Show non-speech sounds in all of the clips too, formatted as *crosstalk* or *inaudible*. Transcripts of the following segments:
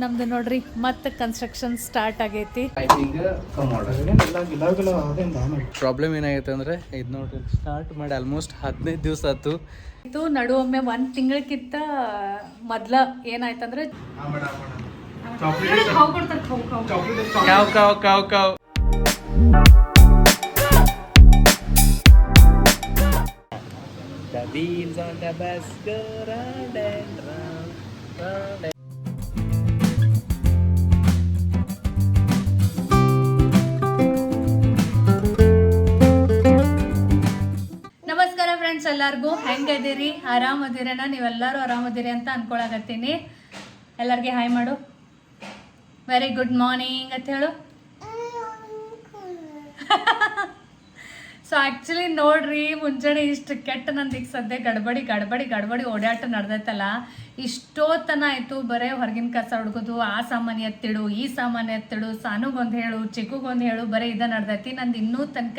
ನಮ್ದು ನೋಡ್ರಿ ಮತ್ತೆ ಕನ್ಸ್ಟ್ರಕ್ಷನ್ ಸ್ಟಾರ್ಟ್ ಆಗೈತಿ. ಪ್ರಾಬ್ಲಮ್ ಏನಾಗೈತೆ ಅಂದ್ರೆ ಇದು ನೋಡ್ರಿ ಸ್ಟಾರ್ಟ್ ಮಾಡಿ ಆಲ್ಮೋಸ್ಟ್ ಹದಿನೈದು ದಿವಸ ಆಯ್ತು. ಇದು ನಡುವೊಮ್ಮೆ ಒಂದ್ ತಿಂಗಳಕ್ಕಿಂತ ಮೊದ್ಲ ಏನಾಯ್ತಂದ್ರೆ ಕಾವ್ ಕಾವ್ ಕಾವ್ ಕಾವ್. The wheels on the bus go round and round, round and ಎಲ್ಲರಿಗೂ ಹೆಂಗದಿರಿ ಆರಾಮದಿರೇನ? ನೀವೆಲ್ಲರೂ ಆರಾಮದಿರಿ ಅಂತ ಅನ್ಕೊಳಕತ್ತೀನಿ. ಎಲ್ಲರಿಗೆ ಹಾಯ್ ಮಾಡು. ವೆರಿ ಗುಡ್ ಮಾರ್ನಿಂಗ್ ಅಂತ ಹೇಳು. *laughs* ಸೊ ಆ್ಯಕ್ಚುಲಿ ನೋಡ್ರಿ, ಮುಂಜಾನೆ ಇಷ್ಟು ಕೆಟ್ಟ ನಂದು ಈಗ ಸದ್ಯ ಗಡ್ಬಡಿ ಗಡ್ಬಡಿ ಗಡ್ಬಡಿ ಓಡಾಟ ನಡೆದೈತಲ್ಲ. ಇಷ್ಟೋತನ ಆಯಿತು, ಬರೇ ಹೊರಗಿನ ಕಸ ಹುಡುಗೋದು, ಆ ಸಾಮಾನು ಎತ್ತಿಡು, ಈ ಸಾಮಾನು ಎತ್ತಿಡು ಸಾನುಗೊಂದು ಹೇಳು ಚಿಕ್ಕಗೊಂದು ಹೇಳು, ಬರೀ ಇದ ನಡ್ದೈತಿ. ನಂದು ಇನ್ನೂ ತನಕ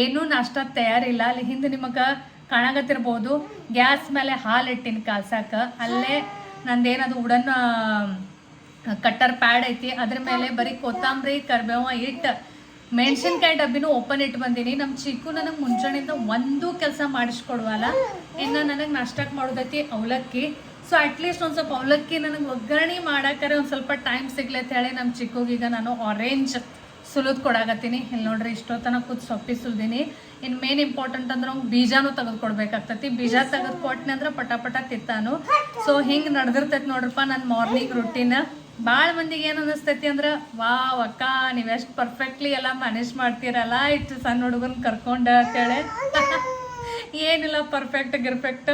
ಏನೂ ನಾಷ್ಟ ತಯಾರಿಲ್ಲ. ಅಲ್ಲಿ ಹಿಂದೆ ನಿಮಗೆ ಕಾಣಕತ್ತಿರ್ಬೋದು ಗ್ಯಾಸ್ ಮೇಲೆ ಹಾಲು ಇಟ್ಟಿನ ಕಾಲ್ಸಾಕ ಅಲ್ಲೇ ನಂದೇನದು ಉಡನ್ ಕಟ್ಟರ್ ಪ್ಯಾಡ್ ಐತಿ. ಅದ್ರ ಮೇಲೆ ಬರೀ ಕೊತ್ತಂಬರಿ, ಕರ್ಬೇವ ಇಟ್ಟು ಮೆಣಸಿನ್ಕಾಯಿ ಡಬ್ಬಿನೂ ಓಪನ್ ಇಟ್ಟು ಬಂದೀನಿ. ನಮ್ಮ ಚಿಕ್ಕು ನನಗೆ ಮುಂಜಾನೆಯಿಂದ ಒಂದು ಕೆಲಸ ಮಾಡಿಸ್ಕೊಡುವಲ್ಲ, ಇನ್ನು ನನಗೆ ನಾಷ್ಟಕ್ಕೆ ಮಾಡೋದೈತಿ ಅವಲಕ್ಕಿ. ಸೊ ಅಟ್ಲೀಸ್ಟ್ ಒಂದು ಸ್ವಲ್ಪ ಅವಲಕ್ಕಿ ನನಗೆ ಒಗ್ಗರಣೆ ಮಾಡಾಕರೆ ಒಂದು ಸ್ವಲ್ಪ ಟೈಮ್ ಸಿಗ್ಲಿ ಅಂತ ಹೇಳಿ ನಮ್ಮ ಚಿಕ್ಕುಗೀಗ ನಾನು ಆರೆಂಜ್ ಸುಲಿದ್ ಕೊಡಾಕತ್ತೀನಿ. ಇಲ್ಲಿ ನೋಡ್ರಿ ಇಷ್ಟೊತ್ತನ ಕೂತ್ ಸೊಪ್ಪಿ ಸುಲ್ದೀನಿ. ಇನ್ ಮೇನ್ ಇಂಪಾರ್ಟೆಂಟ್ ಅಂದ್ರೆ ಅವ್ನು ಬೀಜಾನು ತೆಗೆದು ಕೊಡ್ಬೇಕಾಗ್ತತಿ. ಬೀಜ ತೆಗೆದು ಕೊಟ್ನೆ ಅಂದ್ರೆ ಪಟ ಪಟ ತಿತ್ತಾನು ಸೊ ಹಿಂಗ್ ನಡೆದಿರ್ತೈತಿ ನೋಡ್ರಪ್ಪ ನನ್ನ ಮಾರ್ನಿಂಗ್ ರುಟೀನ್ ಭಾಳ ಮಂದಿಗೆ ಏನು ಅನಿಸ್ತೈತಿ ಅಂದ್ರೆ, ವಾವ್ ಅಕ್ಕ, ನೀವು ಎಷ್ಟು ಪರ್ಫೆಕ್ಟ್ಲಿ ಎಲ್ಲ ಮ್ಯಾನೇಜ್ ಮಾಡ್ತೀರಲ್ಲ, ಇಷ್ಟು ಸಣ್ಣ ಹುಡುಗನ್ ಕರ್ಕೊಂಡು ಅಂತೇಳಿ *laughs* ಏನಿಲ್ಲ ಪರ್ಫೆಕ್ಟ್ ಗಿರ್ಫೆಕ್ಟ್.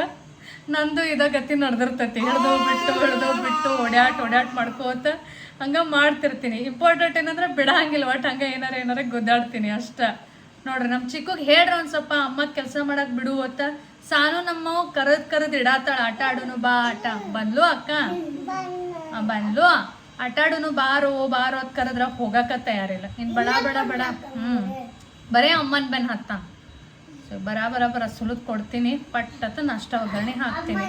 ನಂದು ಇದ ಗತಿ ನಡೆದಿರ್ತೈತಿ. ಹಿಡ್ದು ಬಿಟ್ಟು ಹಿಡ್ದು ಬಿಟ್ಟು ಒಡ್ಯಾಟ್ ಒಡ್ಯಾಟ್ ಮಾಡ್ಕೋತ ಹಂಗ ಮಾಡ್ತಿರ್ತೀನಿ. ಇಂಪಾರ್ಟೆಂಟ್ ಏನಂದ್ರೆ ಬಿಡಂಗಿಲ್ಲ ಒಟ್ಟು ಹಂಗ ಏನಾರ ಏನಾರ ಗುದ್ದಾಡ್ತೀನಿ ಅಷ್ಟ. ನೋಡ್ರಿ ನಮ್ಮ ಚಿಕ್ಕಗ್ ಹೇಳ್ರಿ ಒಂದ್ ಸ್ವಲ್ಪ, ಅಮ್ಮ ಕೆಲಸ ಮಾಡಕ್ ಬಿಡು ಅಂತ. ಸಾನು ನಮ್ಮ ಕರದ್ ಕರದ್ ಇಡಾತಾಳ ಆಟ ಆಡುನು ಬಾ, ಆಟ. ಬಂದ್ಲು ಅಕ್ಕ? ಬಂದ್ಲು. ಆಟ ಆಡುನು ಬಾರೋ ಬಾರೋ ಅಂತ ಕರೆದ್ರ ಹೋಗಕ ತಯಾರಿಲ್ಲ. ಇನ್ ಬಡ ಬಡ ಬಡ. ಹ್ಮ್. ಬರೇ ಅಮ್ಮನ್ ಬೆನ್ ಹತ್ತ. ಸೊ ಬರ ಸುಲಿದ್ ಕೊಡ್ತೀನಿ ಪಟ್ ಅಂತ ನಷ್ಟ ಒಗ್ಗರಣೆ ಹಾಕ್ತೀನಿ.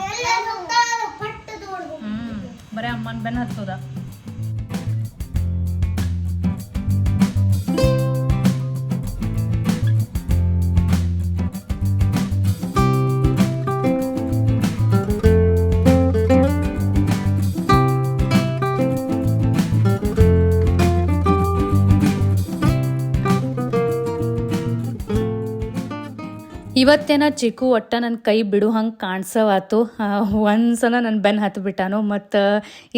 ಹ್ಮ್ ಬರೇ ಅಮ್ಮನ ಬೆನ್ ಹತ್ತದ. ಇವತ್ತೇನ ಚಿಕ್ಕು ಒಟ್ಟ ನನ್ನ ಕೈ ಬಿಡು ಹಂಗೆ ಕಾಣಿಸವಾತು. ಒಂದ್ಸಲ ನನ್ನ ಬೆನ್ ಹತ್ತು ಬಿಟ್ಟಾನು ಮತ್ತು,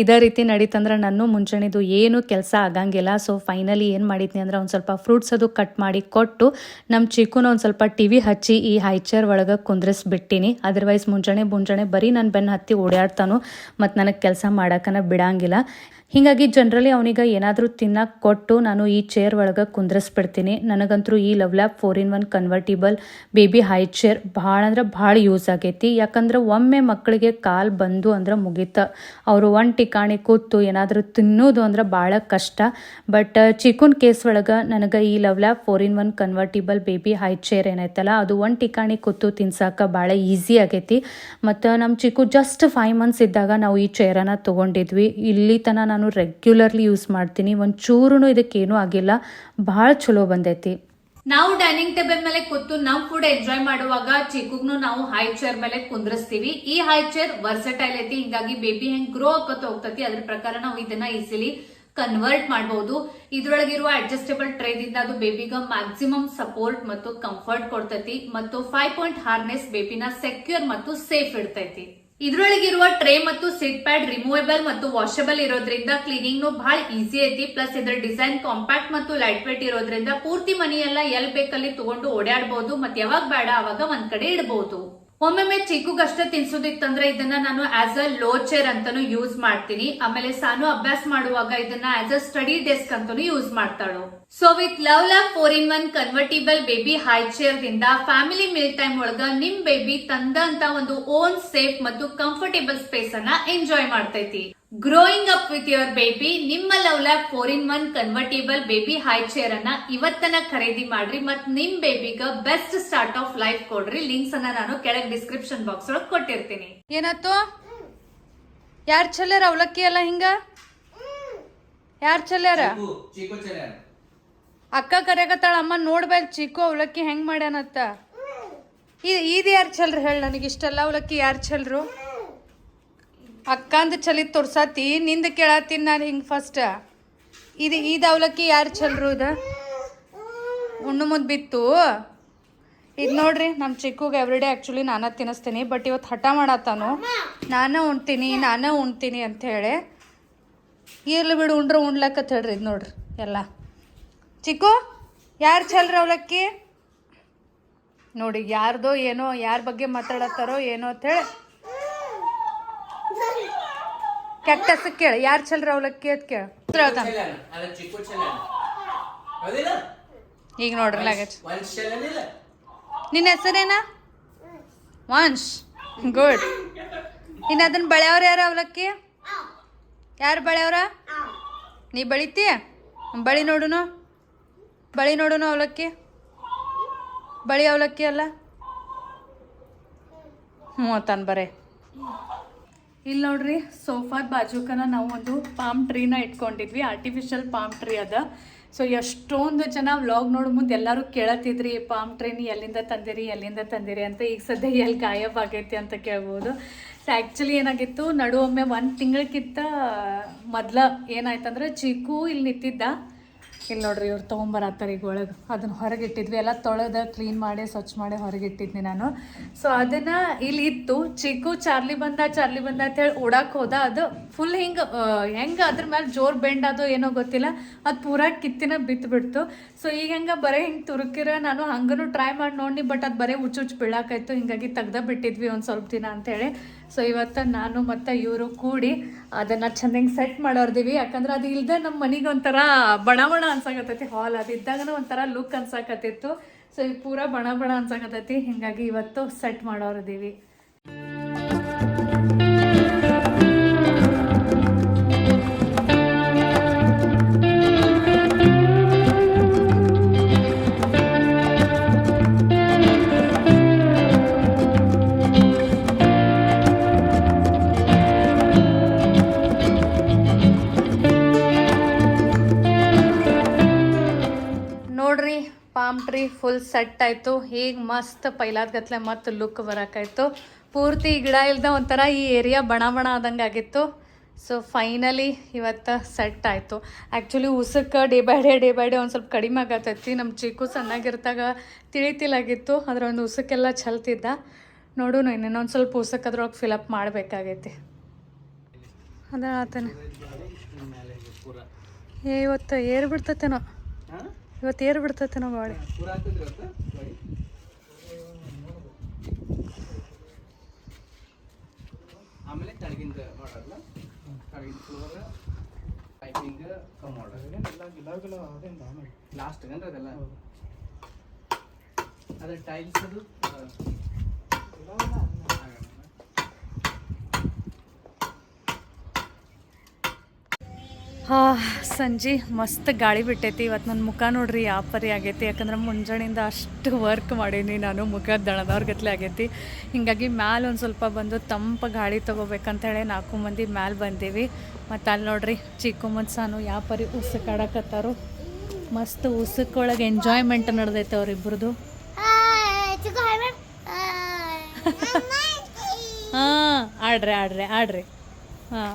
ಇದೇ ರೀತಿ ನಡೀತಂದ್ರೆ ನಾನು ಮುಂಚೆನಿದು ಏನು ಕೆಲಸ ಆಗಂಗಿಲ್ಲ. ಸೊ ಫೈನಲಿ ಏನು ಮಾಡಿದ್ನಿ ಅಂದ್ರೆ ಒಂದು ಸ್ವಲ್ಪ ಫ್ರೂಟ್ಸ್ ಅದು ಕಟ್ ಮಾಡಿ ಕೊಟ್ಟು ನಮ್ಮ ಚಿಕ್ಕುನ ಒಂದು ಸ್ವಲ್ಪ ಟಿ ವಿ ಹಚ್ಚಿ ಈ ಹೈಚರ್ ಒಳಗೆ ಕುಂದ್ರಿಸ್ಬಿಟ್ಟಿನಿ. ಅದರ್ವೈಸ್ ಮುಂಜಾನೆ ಮುಂಜಾನೆ ಬರೀ ನನ್ನ ಬೆನ್ನು ಹತ್ತಿ ಓಡಾಡ್ತಾನು ಮತ್ತು ನನಗೆ ಕೆಲಸ ಮಾಡೋಕನ ಬಿಡಂಗಿಲ್ಲ. ಹೀಗಾಗಿ ಜನರಲಿ ಅವನಿಗೆ ಏನಾದರೂ ತಿನ್ನಕ್ಕೆ ಕೊಟ್ಟು ನಾನು ಈ ಚೇರ್ ಒಳಗೆ ಕುಂದ್ರಿಸ್ಬಿಡ್ತೀನಿ. ನನಗಂತೂ ಈ LuvLap four in one convertible baby high chair ಭಾಳ ಅಂದ್ರೆ ಭಾಳ ಯೂಸ್ ಆಗೈತಿ. ಯಾಕಂದ್ರೆ ಒಮ್ಮೆ ಮಕ್ಕಳಿಗೆ ಕಾಲು ಬಂದು ಅಂದ್ರೆ ಮುಗೀತ. ಅವರು ಒಂದು ಟಿಕಾಣಿ ಕೂತು ಏನಾದರೂ ತಿನ್ನೋದು ಅಂದ್ರೆ ಭಾಳ ಕಷ್ಟ. ಬಟ್ ಚಿಕ್ಕನ್ ಕೇಸ್ ಒಳಗೆ ನನಗೆ ಈ LuvLap four in one convertible baby high chair ಏನೈತಲ್ಲ ಅದು ಒಂದು ಟಿಕಾಣಿ ಕೂತು ತಿನ್ಸಾಕ ಭಾಳ ಈಸಿ ಆಗೈತಿ. ಮತ್ತು ನಮ್ಮ ಚಿಕ್ಕು ಜಸ್ಟ್ ಫೈವ್ ಮಂತ್ಸ್ ಇದ್ದಾಗ ನಾವು ಈ ಚೇರನ್ನು ತೊಗೊಂಡಿದ್ವಿ. ಇಲ್ಲಿ ತನಕ ನಾನು ರೆಗ್ಯುಲರ್ಲಿ ಯೂಸ್ ಮಾಡ್ತೀನಿ. ಒಂಚೂರು ಇದಕ್ಕೇನೂ ಆಗಿಲ್ಲ. ಭಾಳ ಚಲೋ ಬಂದೈತಿ. ನಾವು ಡೈನಿಂಗ್ ಟೇಬಲ್ ಮೇಲೆ ಕೂತು ನಾವು ಫುಡ್ ಎಂಜಾಯ್ ಮಾಡುವಾಗ ಚಿಕ್ಕಗ್ನು ನಾವು ಹೈ ಚೇರ್ ಮೇಲೆ ಕುಂದ್ರಿಸ್ತೀವಿ. ಈ ಹೈ ಚೇರ್ ವರ್ಸಟೈಲ್ ಐತಿ ಹಿಂಗಾಗಿ ಬೇಬಿ ಹೆಂಗ್ ಗ್ರೋ ಆಕೋತ ಹೋಗ್ತತಿ, ಅದ್ರ ಪ್ರಕಾರ ನಾವು ಇದನ್ನ ಈಸಿಲಿ ಕನ್ವರ್ಟ್ ಮಾಡಬಹುದು ಇದ್ರೊಳಗಿರುವ ಅಡ್ಜಸ್ಟೇಬಲ್ ಟ್ರೇದಿಂದ ಅದು ಬೇಬಿಗ ಮ್ಯಾಕ್ಸಿಮಮ್ ಸಪೋರ್ಟ್ ಮತ್ತು ಕಂಫರ್ಟ್ ಕೊಡ್ತೈತಿ. ಮತ್ತು ಫೈವ್ ಪಾಯಿಂಟ್ ಹಾರ್ನೆಸ್ ಬೇಬಿನ ಸೆಕ್ಯೂರ್ ಮತ್ತು ಸೇಫ್ ಇಡ್ತೈತಿ. ಇದ್ರೊಳಗಿರುವ ಟ್ರೇ ಮತ್ತು ಸೀಟ್ ಪ್ಯಾಡ್ ರಿಮೂವೇಬಲ್ ಮತ್ತು ವಾಷಬಲ್ ಇರೋದ್ರಿಂದ ಕ್ಲೀನಿಂಗ್ ಬಹಳ ಈಸಿ ಐತಿ. ಪ್ಲಸ್ ಇದ್ರ ಡಿಸೈನ್ ಕಾಂಪ್ಯಾಕ್ಟ್ ಮತ್ತು ಲೈಟ್ ವೇಟ್ ಇರೋದ್ರಿಂದ ಪೂರ್ತಿ ಮನೆಯೆಲ್ಲ ಎಲ್ ಬೇಕಲ್ಲಿ ತಗೊಂಡು ಓಡಾಡಬಹುದು ಮತ್ತೆ ಯಾವಾಗ ಬೇಡ ಅವಾಗ ಒಂದ್ ಕಡೆ ಇಡಬಹುದು ಒಮ್ಮೊಮ್ಮೆ ಚಿಕ್ಕಗಷ್ಟೇ ತಿನ್ಸೋದಿತ್ತಂದ್ರೆ ಇದನ್ನ ನಾನು ಆಸ್ ಅ ಲೋ ಚೇರ್ ಅಂತಾನು ಯೂಸ್ ಮಾಡ್ತೀನಿ. ಆಮೇಲೆ ಸಾನು ಅಭ್ಯಾಸ ಮಾಡುವಾಗ ಇದನ್ನ ಆಸ್ ಅ ಸ್ಟಡಿ ಡೆಸ್ಕ್ ಅಂತಾನು use ಮಾಡ್ತಾಳು. So with love love four in one convertible baby high chair ದಿಂದ ಫ್ಯಾಮಿಲಿ ಮಿಲ್ ಟೈಮ್ ಒಳಗ ನಿಮ್ ಬೇಬಿ ತಂದಂತ ಒಂದು ಓನ್ ಸೇಫ್ ಮತ್ತು ಕಂಫರ್ಟೇಬಲ್ ಸ್ಪೇಸ್ ಅನ್ನ ಎಂಜಾಯ್ ಮಾಡ್ತೈತಿ. Growing up with your baby ನಿಮ್ಮ LuvLap four in one convertible baby high chair ಅನ್ನ ಇವತ್ತನ ಖರೀದಿ ಮಾಡ್ರಿ ಮತ್ ನಿಮ್ ಬೇಬಿಗ ಬೆಸ್ಟ್ ಸ್ಟಾರ್ಟ್ ಆಫ್ ಲೈಫ್ ಕೊಡ್ರಿ. ಲಿಂಕ್ಸ್ ಅನ್ನ ನಾನು ಕೆಳಗ್ ಡಿಸ್ಕ್ರಿಪ್ಷನ್ ಬಾಕ್ಸ್ ಒಳಗೆ ಕೊಟ್ಟಿರ್ತೀನಿ. ಏನಾಯ್ತು? ಯಾರ್ ಚಲ್ಲರ ಅವಲಕ್ಕಿ ಅಲ್ಲ ಹಿಂಗ? ಯಾರ್ ಚಲ್ಯಾರ ಅಕ್ಕ ಕರೆಗತ್ತಾಳ ಅಮ್ಮ ನೋಡ್ಬೇಕು ಚಿಕ್ಕು, ಅವಲಕ್ಕಿ ಹೆಂಗ್ ಮಾಡ್ಯಾನತ್ತ ಇದು ಯಾರು ಚಲ್ರು ಹೇಳ ನನಗೆ ಇಷ್ಟೆಲ್ಲ, ಅವಲಕ್ಕಿ ಯಾರು ಚಲ್ರು ಅಕ್ಕಂದು ಚಲಿದ್ ತೋರ್ಸಾತಿ, ನಿಂದ ಕೇಳತ್ತೀನಿ ನಾನು ಹಿಂಗೆ ಫಸ್ಟ್ ಇದು ಇದು ಅವಲಕ್ಕಿ ಯಾರು ಚಲ್ರು ಇದು? ಉಣ್ಣು ಮುಂದೆ ಬಿತ್ತು. ಇದು ನೋಡ್ರಿ ನಮ್ಮ ಚಿಕ್ಕಗೆ ಎವ್ರಿಡೇ ಆ್ಯಕ್ಚುಲಿ ನಾನು ತಿನ್ನಿಸ್ತೀನಿ ಬಟ್ ಇವತ್ತು ಹಠ ಮಾಡತ್ತಾನು ನಾನೇ ಉಣ್ತೀನಿ ನಾನೇ ಉಣ್ತೀನಿ ಅಂತ ಹೇಳಿ. ಇರ್ಲಿ ಬಿಡು, ಉಂಡ್ರೆ ಉಣ್ಲಕ್ಕತ್ ಹೇಳ್ರಿ ಇದು ನೋಡ್ರಿ, ಎಲ್ಲ. ಚಿಕ್ಕು ಯಾರು ಚಲ್ರ ಅವಲಕ್ಕಿ ನೋಡಿ ಯಾರ್ದೋ ಏನೋ ಯಾರ ಬಗ್ಗೆ ಮಾತಾಡತ್ತಾರೋ ಏನೋ ಅಂತ ಹೇಳಿ. ಕೆಟ್ಟಸ್ ಕೇಳ ಯಾರು ಚಲ್ರ ಅವಲಕ್ಕಿ ಅಂತ ಕೇಳ. ಈಗ ನೋಡ್ರಿ ಲಾಗೇಜ್ ಒಂದ್ ಚಲ್ಯಾನಿಲ್ಲ ನಿನ್ನ ಹೆಸರೇನಾ? ವಂಶ್ ಗುಡ್. ಇನ್ನು ಅದನ್ನ ಬಳೆಯವ್ರ ಯಾರು ಅವಲಕ್ಕಿ ಯಾರು ಬಳೆಯವ್ರ? ನೀ ಬಳಿತೀಯ? ಬಳಿ ನೋಡುನು. ಬಳಿ ನೋಡೋಣ ಅವಲಕ್ಕಿ? ಬಳಿ ಅವಲಕ್ಕಿ ಅಲ್ಲ? ಹ್ಞೂ ತಾನು ಬರೇ. ಇಲ್ಲಿ ನೋಡ್ರಿ ಸೋಫಾದ ಬಾಜುಕನ ನಾವು ಒಂದು ಪಾಮ್ ಟ್ರೀನ ಇಟ್ಕೊಂಡಿದ್ವಿ ಆರ್ಟಿಫಿಷಿಯಲ್ ಪಾಮ್ ಟ್ರೀ ಅದ. ಸೊ ಎಷ್ಟೊಂದು ಜನ ವ್ಲಾಗ್ ನೋಡೋ ಮುಂದೆ ಎಲ್ಲರೂ ಕೇಳತ್ತಿದ್ರಿ, ಪಾಮ್ ಟ್ರೀನಿ ಎಲ್ಲಿಂದ ತಂದಿರಿ ಎಲ್ಲಿಂದ ತಂದಿರಿ ಅಂತ ಈಗ ಸದ್ಯ ಎಲ್ಲಿ ಗಾಯಬ್ ಆಗೈತಿ ಅಂತ ಕೇಳ್ಬೋದು. ಸೊ ಆ್ಯಕ್ಚುಲಿ ಏನಾಗಿತ್ತು, ನಡುವೊಮ್ಮೆ ಒಂದು ತಿಂಗಳಕ್ಕಿಂತ ಮೊದಲ ಏನಾಯ್ತಂದ್ರೆ ಚಿಕ್ಕು ಇಲ್ಲಿ ನಿಂತಿದ್ದ. ಇಲ್ಲಿ ನೋಡ್ರಿ ಇವ್ರು ತೊಗೊಂಬರತ್ತಾರೆ ಈಗ ಒಳಗೆ. ಅದನ್ನು ಹೊರಗೆ ಇಟ್ಟಿದ್ವಿ ಎಲ್ಲ ತೊಳೆದ ಕ್ಲೀನ್ ಮಾಡಿ, ಸ್ವಚ್ಛ ಮಾಡಿ ಹೊರಗೆ ಇಟ್ಟಿದ್ನಿ ನಾನು. ಸೊ ಅದನ್ನ ಇಲ್ಲಿ ಇತ್ತು. ಚಿಕ್ಕು ಚಾರ್ಲಿ ಬಂದ ಚಾರ್ಲಿ ಬಂದ ಅಂತ ಹೇಳಿ ಓಡಾಕ್ ಹೋದ. ಅದು ಫುಲ್ ಹಿಂಗೆ ಹೆಂಗೆ ಅದ್ರ ಮೇಲೆ ಜೋರ್ ಬೆಂಡ್ ಅದು ಏನೋ ಗೊತ್ತಿಲ್ಲ. ಅದು ಪೂರ ಕಿತ್ತಿನ ಬಿತ್ತು ಬಿಡ್ತು ಸೊ ಈಗ ಹೆಂಗೆ ಬರೀ ಹಿಂಗೆ ತುರುಕಿರ, ನಾನು ಹಂಗನು ಟ್ರೈ ಮಾಡಿ ನೋಡಿ ಬಟ್ ಅದು ಬರೀ ಹುಚ್ಚು ಹುಚ್ಚು ಬೀಳಾಕಾಯ್ತು ಹಿಂಗಾಗಿ ತೆಗ್ದ ಬಿಟ್ಟಿದ್ವಿ ಒಂದು ಸ್ವಲ್ಪ ದಿನ ಅಂತೇಳಿ. ಸೊ ಇವತ್ತು ನಾನು ಮತ್ತು ಇವರು ಕೂಡಿ ಅದನ್ನು ಚೆನ್ನಾಗಿ ಸೆಟ್ ಮಾಡೋರ್ದೀವಿ. ಯಾಕಂದ್ರೆ ಅದು ಇಲ್ಲದೆ ನಮ್ಮ ಮನೆಗೆ ಒಂಥರ ಬಣ ಬಣ ಅನ್ಸಕತ್ತೈತಿ. ಹಾಲ್ ಅದು ಇದ್ದಾಗ ಒಂಥರ ಲುಕ್ ಅನ್ಸಕತ್ತಿತ್ತು. ಸೊ ಈಗ ಪೂರಾ ಬಣ ಬಣ ಅನ್ಸಕತ್ತೈತಿ. ಹಿಂಗಾಗಿ ಇವತ್ತು ಸೆಟ್ ಮಾಡೋರ್ದೀವಿ. ನೋಡ್ರಿ ಪಾಮ್ ಟ್ರೀ ಫುಲ್ ಸೆಟ್ ಆಯಿತು. ಈಗ ಮಸ್ತ್ ಪೈಲಾದ ಗತ್ಲೆ ಮತ್ತೆ ಲುಕ್ ಬರೋಕ್ಕಾಯ್ತು ಪೂರ್ತಿ ಗಿಡ ಇಲ್ದ ಒಂಥರ ಈ ಏರಿಯಾ ಬಣ ಬಣ ಆದಂಗೆ ಆಗಿತ್ತು. ಸೊ ಫೈನಲಿ ಇವತ್ತು ಸೆಟ್ ಆಯಿತು. Actually ಉಸಕ್ಕೆ day by day day by day ಒಂದು ಸ್ವಲ್ಪ ಕಡಿಮೆ ಆಗತ್ತೈತಿ ನಮ್ಮ ಚೀಕು ಸಣ್ಣಾಗಿರ್ತಾಗ ತಿಳಿತಿಲಾಗಿತ್ತು ಅದ್ರ ಒಂದು ಉಸಕ್ಕೆಲ್ಲ ಚಲ್ತಿದ್ದ ನೋಡು ಇನ್ನೊಂದು ಸ್ವಲ್ಪ ಉಸಕ್ಕೆ ಅದ್ರೊಳಗೆ ಫಿಲಪ್ ಮಾಡಬೇಕಾಗೈತಿ. ಅದ ಆತನ. ಏ ಇವತ್ತು ಏರ್ ಬಿಡ್ತತೇನೋ. ಹಾ? ಇವತ್ತು ಏರ್ ಬಿಡ್ತೈತೆ ನಾವು ಗಾಡಿ? ಆಮೇಲೆ ಮಾಡಲ್ಲ. ಫ್ಲೋರ್ ಪೈಪಿಂಗ್ ಕಮ್ ಲಾಸ್ಟ್ ಅಂದ್ರೆ ಅದೆಲ್ಲ. ಅದ್ರ ಟೈಲ್ಸ್ ಅದು ಹಾ, ಸಂಜೆ, ಮಸ್ತ್ ಗಾಳಿ ಬಿಟ್ಟೈತಿ. ಇವತ್ತು ನನ್ನ ಮುಖ ನೋಡ್ರಿ ಯಾವ ಪರಿ ಆಗೈತಿ. ಯಾಕಂದ್ರೆ ಮುಂಜಾನೆಯಿಂದ ಅಷ್ಟು ವರ್ಕ್ ಮಾಡೀನಿ ನಾನು. ಮುಖ ದಣದವ್ರ ಗತ್ಲೆ ಆಗೈತಿ. ಹಿಂಗಾಗಿ ಮ್ಯಾಲೆ ಒಂದು ಸ್ವಲ್ಪ ಬಂದು ತಂಪ ಗಾಳಿ ತೊಗೋಬೇಕಂತ ಹೇಳಿ ನಾಲ್ಕು ಮಂದಿ ಮ್ಯಾಲೆ ಬಂದೀವಿ. ಮತ್ತು ಅಲ್ಲಿ ನೋಡ್ರಿ ಚಿಕ್ಕು ಮನ್ಸಾನು ಯಾವ ಪರಿ ಉಸುಕ್ ಆಡಕತ್ತಾರು ಮಸ್ತ್ ಉಸಕ್ಕೊಳಗೆ ಎಂಜಾಯ್ಮೆಂಟ್ ನಡೆದೈತೆ ಅವ್ರಿಬ್ರದ್ದು *laughs* ಹಾಂ, ಆಡ್ರಿ ಆಡ್ರಿ ಆಡ್ರಿ. ಹಾಂ.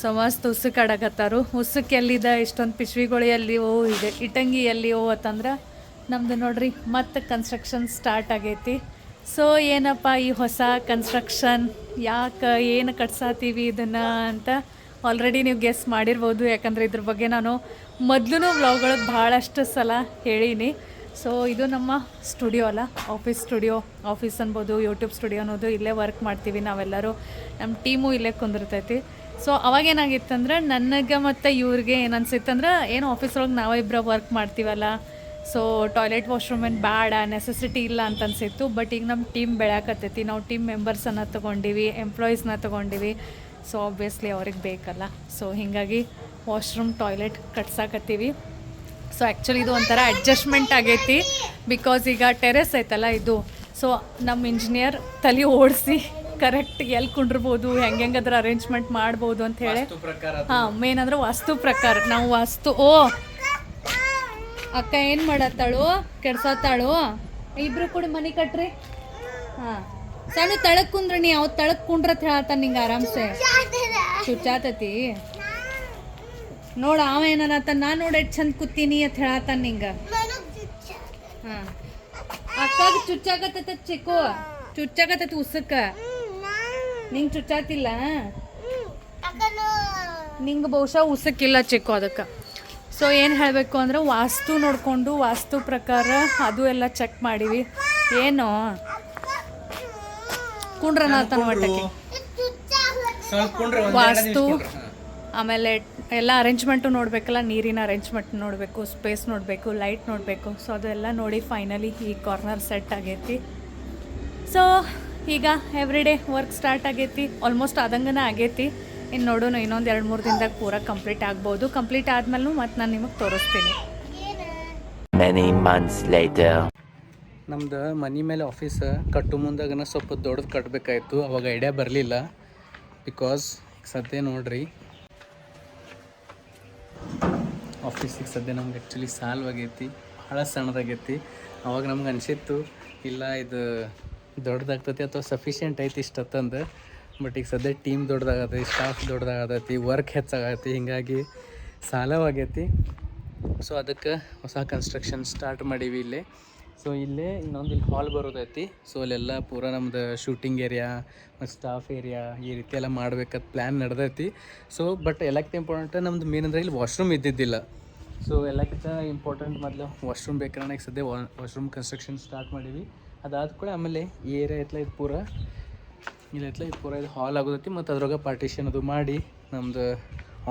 ಸೊ ಮಸ್ತ್ ಉಸುಕ್ ಆಡಕತ್ತಾರು ಉಸುಕ್ ಎಲ್ಲಿದೆ ಇಷ್ಟೊಂದು ಪಿಶ್ವಿಗಳು ಎಲ್ಲಿ ಓ ಇದೆ. ಇಟಂಗಿ ಎಲ್ಲಿ ಓ ಅಂತಂದ್ರೆ ನಮ್ದು ನೋಡ್ರಿ, ಮತ್ತೆ ಕನ್ಸ್ಟ್ರಕ್ಷನ್ ಸ್ಟಾರ್ಟ್ ಆಗೈತಿ. ಸೊ ಏನಪ್ಪ ಈ ಹೊಸ ಕನ್ಸ್ಟ್ರಕ್ಷನ್ ಯಾಕೆ ಏನು ಕಟ್ಸಾತೀವಿ ಇದನ್ನು ಅಂತ ಆಲ್ರೆಡಿ ನೀವು ಗೆಸ್ ಮಾಡಿರ್ಬೋದು. ಯಾಕಂದರೆ ಇದ್ರ ಬಗ್ಗೆ ನಾನು ಮೊದಲು ವ್ಲಾಗ್ಗಳಿಗೆ ಭಾಳಷ್ಟು ಸಲ ಹೇಳೀನಿ. ಸೊ ಇದು ನಮ್ಮ ಸ್ಟುಡಿಯೋ ಅಲ್ಲ. ಆಫೀಸ್ ಸ್ಟುಡಿಯೋ ಆಫೀಸ್ ಅನ್ಬೋದು ಯೂಟ್ಯೂಬ್ ಸ್ಟುಡಿಯೋ ಅನ್ನೋದು ಇಲ್ಲೇ ವರ್ಕ್ ಮಾಡ್ತೀವಿ ನಾವೆಲ್ಲರೂ. ನಮ್ಮ ಟೀಮು ಇಲ್ಲೇ ಕುಂದಿರ್ತೈತಿ. ಸೊ ಅವಾಗೇನಾಗಿತ್ತಂದ್ರೆ ನನಗೆ ಮತ್ತು ಇವ್ರಿಗೆ ಏನನ್ಸಿತ್ತಂದ್ರೆ, ಏನು ಆಫೀಸ್ ಒಳಗೆ ನಾವೇ ಇಬ್ಬರ ವರ್ಕ್ ಮಾಡ್ತೀವಲ್ಲ ಸೊ ಟಾಯ್ಲೆಟ್ ವಾಶ್ರೂಮ್ ಏನು ಬೇಡ ನೆಸೆಸಿಟಿ ಇಲ್ಲ ಅಂತ ಅನಿಸಿತ್ತು ಬಟ್ ಈಗ ನಮ್ಮ ಟೀಮ್ ಬೆಳೆಯಕತ್ತೈತಿ. ನಾವು ಟೀಮ್ ಮೆಂಬರ್ಸನ್ನು ತೊಗೊಂಡಿವಿ ಎಂಪ್ಲಾಯೀಸ್ನ ತೊಗೊಂಡಿವಿ. ಸೊ ಆಬ್ವಿಯಸ್ಲಿ ಅವ್ರಿಗೆ ಬೇಕಲ್ಲ. ಸೊ ಹೀಗಾಗಿ ವಾಶ್ರೂಮ್ ಟಾಯ್ಲೆಟ್ ಕಟ್ಸಾಕತ್ತೀವಿ. ಸೊ ಆ್ಯಕ್ಚುಲಿ ಇದು ಒಂಥರ ಅಡ್ಜಸ್ಟ್ಮೆಂಟ್ ಆಗೈತಿ. ಬಿಕಾಸ್ ಈಗ ಟೆರೆಸ್ ಐತಲ್ಲ ಇದು. ಸೊ ನಮ್ಮ ಇಂಜಿನಿಯರ್ ತಲೆ ಓಡಿಸಿ ಕರೆಕ್ಟ್ ಎಲ್ಲಿ ಕುಂಡಿರ್ಬೋದು ಹೆಂಗೆ ಹೆಂಗೆ ಅದ್ರ ಅರೇಂಜ್ಮೆಂಟ್ ಮಾಡ್ಬೋದು ಅಂತ ಹೇಳಿ. ಹಾಂ ಮೇನ್ ಅಂದ್ರೆ ವಾಸ್ತು ಪ್ರಕಾರ. ನಾವು ವಾಸ್ತು ಓ! ಅಕ್ಕ ಏನು ಮಾಡತ್ತಾಳು? ಕೆಡ್ಸತ್ತಾಳು? ಇಬ್ರು ಕೂಡ ಮನೆ ಕಟ್ರಿ. ಹಾಂ. ಸಣ್ಣ ತಳಕ್ ಕುಂದ್ರ ನೀ ಅವ್ ತಳಕ್ ಕುಂಡ್ರತ್ ಹೇಳತ್ತ ನಿಂಗೆ ಆರಾಮ್ಸೆ. ಚುಚ್ಚಾತತಿ ನೋಡ ಅವ ಏನತ್ತ ನಾ ನೋಡಿ ಎಷ್ಟು ಚಂದ ಕೂತೀನಿ ಅಂತ ಹೇಳತ್ತಾನ ನಿಂಗೆ. ಹಾಂ. ಅಕ್ಕಾಗ ಚುಚ್ಚಾಕತ್ತ ಚಿಕ್ಕು. ಚುಚ್ಚಾಕತ್ತ ಉಸಕ್ಕ ನಿಂಗೆ ಚುಚ್ಚಾತಿಲ್ಲ ನಿಂಗೆ ಬಹುಶಃ ಉಸಕ್ಕಿಲ್ಲ ಚಿಕ್ಕು ಅದಕ್ಕೆ. ಸೊ ಏನು ಹೇಳಬೇಕು ಅಂದ್ರೆ ವಾಸ್ತು ನೋಡಿಕೊಂಡು ವಾಸ್ತು ಪ್ರಕಾರ ಅದು ಎಲ್ಲ ಚೆಕ್ ಮಾಡಿವಿ. ಏನು? ಕುಂಡ್ರನಾಥ ಮಟ್ಟಕ್ಕೆ ವಾಸ್ತು ಆಮೇಲೆ ಎಲ್ಲ ಅರೇಂಜ್ಮೆಂಟು ನೋಡಬೇಕಲ್ಲ ನೀರಿನ ಅರೇಂಜ್ಮೆಂಟ್ ನೋಡಬೇಕು ಸ್ಪೇಸ್ ನೋಡಬೇಕು ಲೈಟ್ ನೋಡಬೇಕು. ಸೊ ಅದೆಲ್ಲ ನೋಡಿ ಫೈನಲಿ ಈ ಕಾರ್ನರ್ ಸೆಟ್ ಆಗೈತಿ. ಸೊ ಈಗ ಎವ್ರಿ ಡೇ ವರ್ಕ್ ಸ್ಟಾರ್ಟ್ ಆಗೈತಿ ಆಲ್ಮೋಸ್ಟ್ ಆದಂಗನ ಆಗೈತಿ. ಇನ್ನು ನೋಡೋಣ ಇನ್ನೊಂದು ಎರಡು ಮೂರು ದಿನದಾಗ ಪೂರ ಕಂಪ್ಲೀಟ್ ಆಗ್ಬೋದು. ಕಂಪ್ಲೀಟ್ ಆದ್ಮೇಲೂ ಮತ್ತೆ ನಾನು ನಿಮಗೆ ತೋರಿಸ್ತೀನಿ. ನಮ್ದು ಮನೆ ಮೇಲೆ ಆಫೀಸ್ ಕಟ್ಟು ಮುಂದಾಗನ ಸ್ವಲ್ಪ ದೊಡ್ಡದು ಕಟ್ಟಬೇಕಾಯ್ತು ಅವಾಗ ಐಡಿಯಾ ಬರಲಿಲ್ಲ. ಬಿಕಾಸ್ ಸದ್ಯ ನೋಡ್ರಿ ಆಫೀಸಿಗೆ ಸದ್ಯ ನಮ್ಗೆ ಆ್ಯಕ್ಚುಲಿ ಸಾಲ್ವಾಗೈತಿ ಭಾಳ ಸಣ್ಣದಾಗೈತಿ. ಅವಾಗ ನಮ್ಗೆ ಅನಿಸಿತ್ತು ಇಲ್ಲ ಇದು ದೊಡ್ಡದಾಗ್ತೈತಿ ಅಥವಾ ಸಫಿಷಿಯೆಂಟ್ ಐತಿ ಇಷ್ಟತ್ತಂದು ಬಟ್ ಈಗ ಸದ್ಯ ಟೀಮ್ ದೊಡ್ಡದಾಗತ್ತೆ ಸ್ಟಾಫ್ ದೊಡ್ಡದಾಗತ್ತೈತಿ ವರ್ಕ್ ಹೆಚ್ಚಾಗೈತಿ ಹೀಗಾಗಿ ಸಾಲವಾಗೈತಿ. ಸೊ ಅದಕ್ಕೆ ಹೊಸ ಕನ್ಸ್ಟ್ರಕ್ಷನ್ ಸ್ಟಾರ್ಟ್ ಮಾಡೀವಿ ಇಲ್ಲಿ. ಸೊ ಇಲ್ಲೇ ಇನ್ನೊಂದು ಇಲ್ಲಿ ಹಾಲ್ ಬರೋದೈತಿ. ಸೊ ಅಲ್ಲೆಲ್ಲ ಪೂರ ನಮ್ದು ಶೂಟಿಂಗ್ ಏರಿಯಾ ಮತ್ತು ಸ್ಟಾಫ್ ಏರಿಯಾ ಈ ರೀತಿ ಎಲ್ಲ ಮಾಡ್ಬೇಕಂತ ಪ್ಲ್ಯಾನ್ ನಡೆದೈತಿ. ಸೊ ಬಟ್ ಎಲ್ಲಕ್ಕಿಂತ ಇಂಪಾರ್ಟೆಂಟ್ ನಮ್ದು ಮೇನ್ ಅಂದರೆ ಇಲ್ಲಿ ವಾಶ್ರೂಮ್ ಇದ್ದಿದ್ದಿಲ್ಲ. ಸೊ ಎಲ್ಲಕ್ಕಿಂತ ಇಂಪಾರ್ಟೆಂಟ್ ಮೊದಲು ವಾಶ್ರೂಮ್ ಬೇಕಾದ್ರೆ ಈಗ ಸದ್ಯ ವಾಶ್ರೂಮ್ ಕನ್ಸ್ಟ್ರಕ್ಷನ್ ಸ್ಟಾರ್ಟ್ ಮಾಡೀವಿ. ಅದಾದ ಕೂಡ ಆಮೇಲೆ ಈ ಏರಿಯಾ ಎತ್ತಲ ಇದು ಪೂರ, ಇಲ್ಲ ಐತ್ಲ ಇದು ಪೂರ ಇದು ಹಾಲ್ ಆಗೋದೈತಿ ಮತ್ತು ಅದ್ರಾಗ ಪಾರ್ಟಿಷನ್ ಅದು ಮಾಡಿ ನಮ್ದು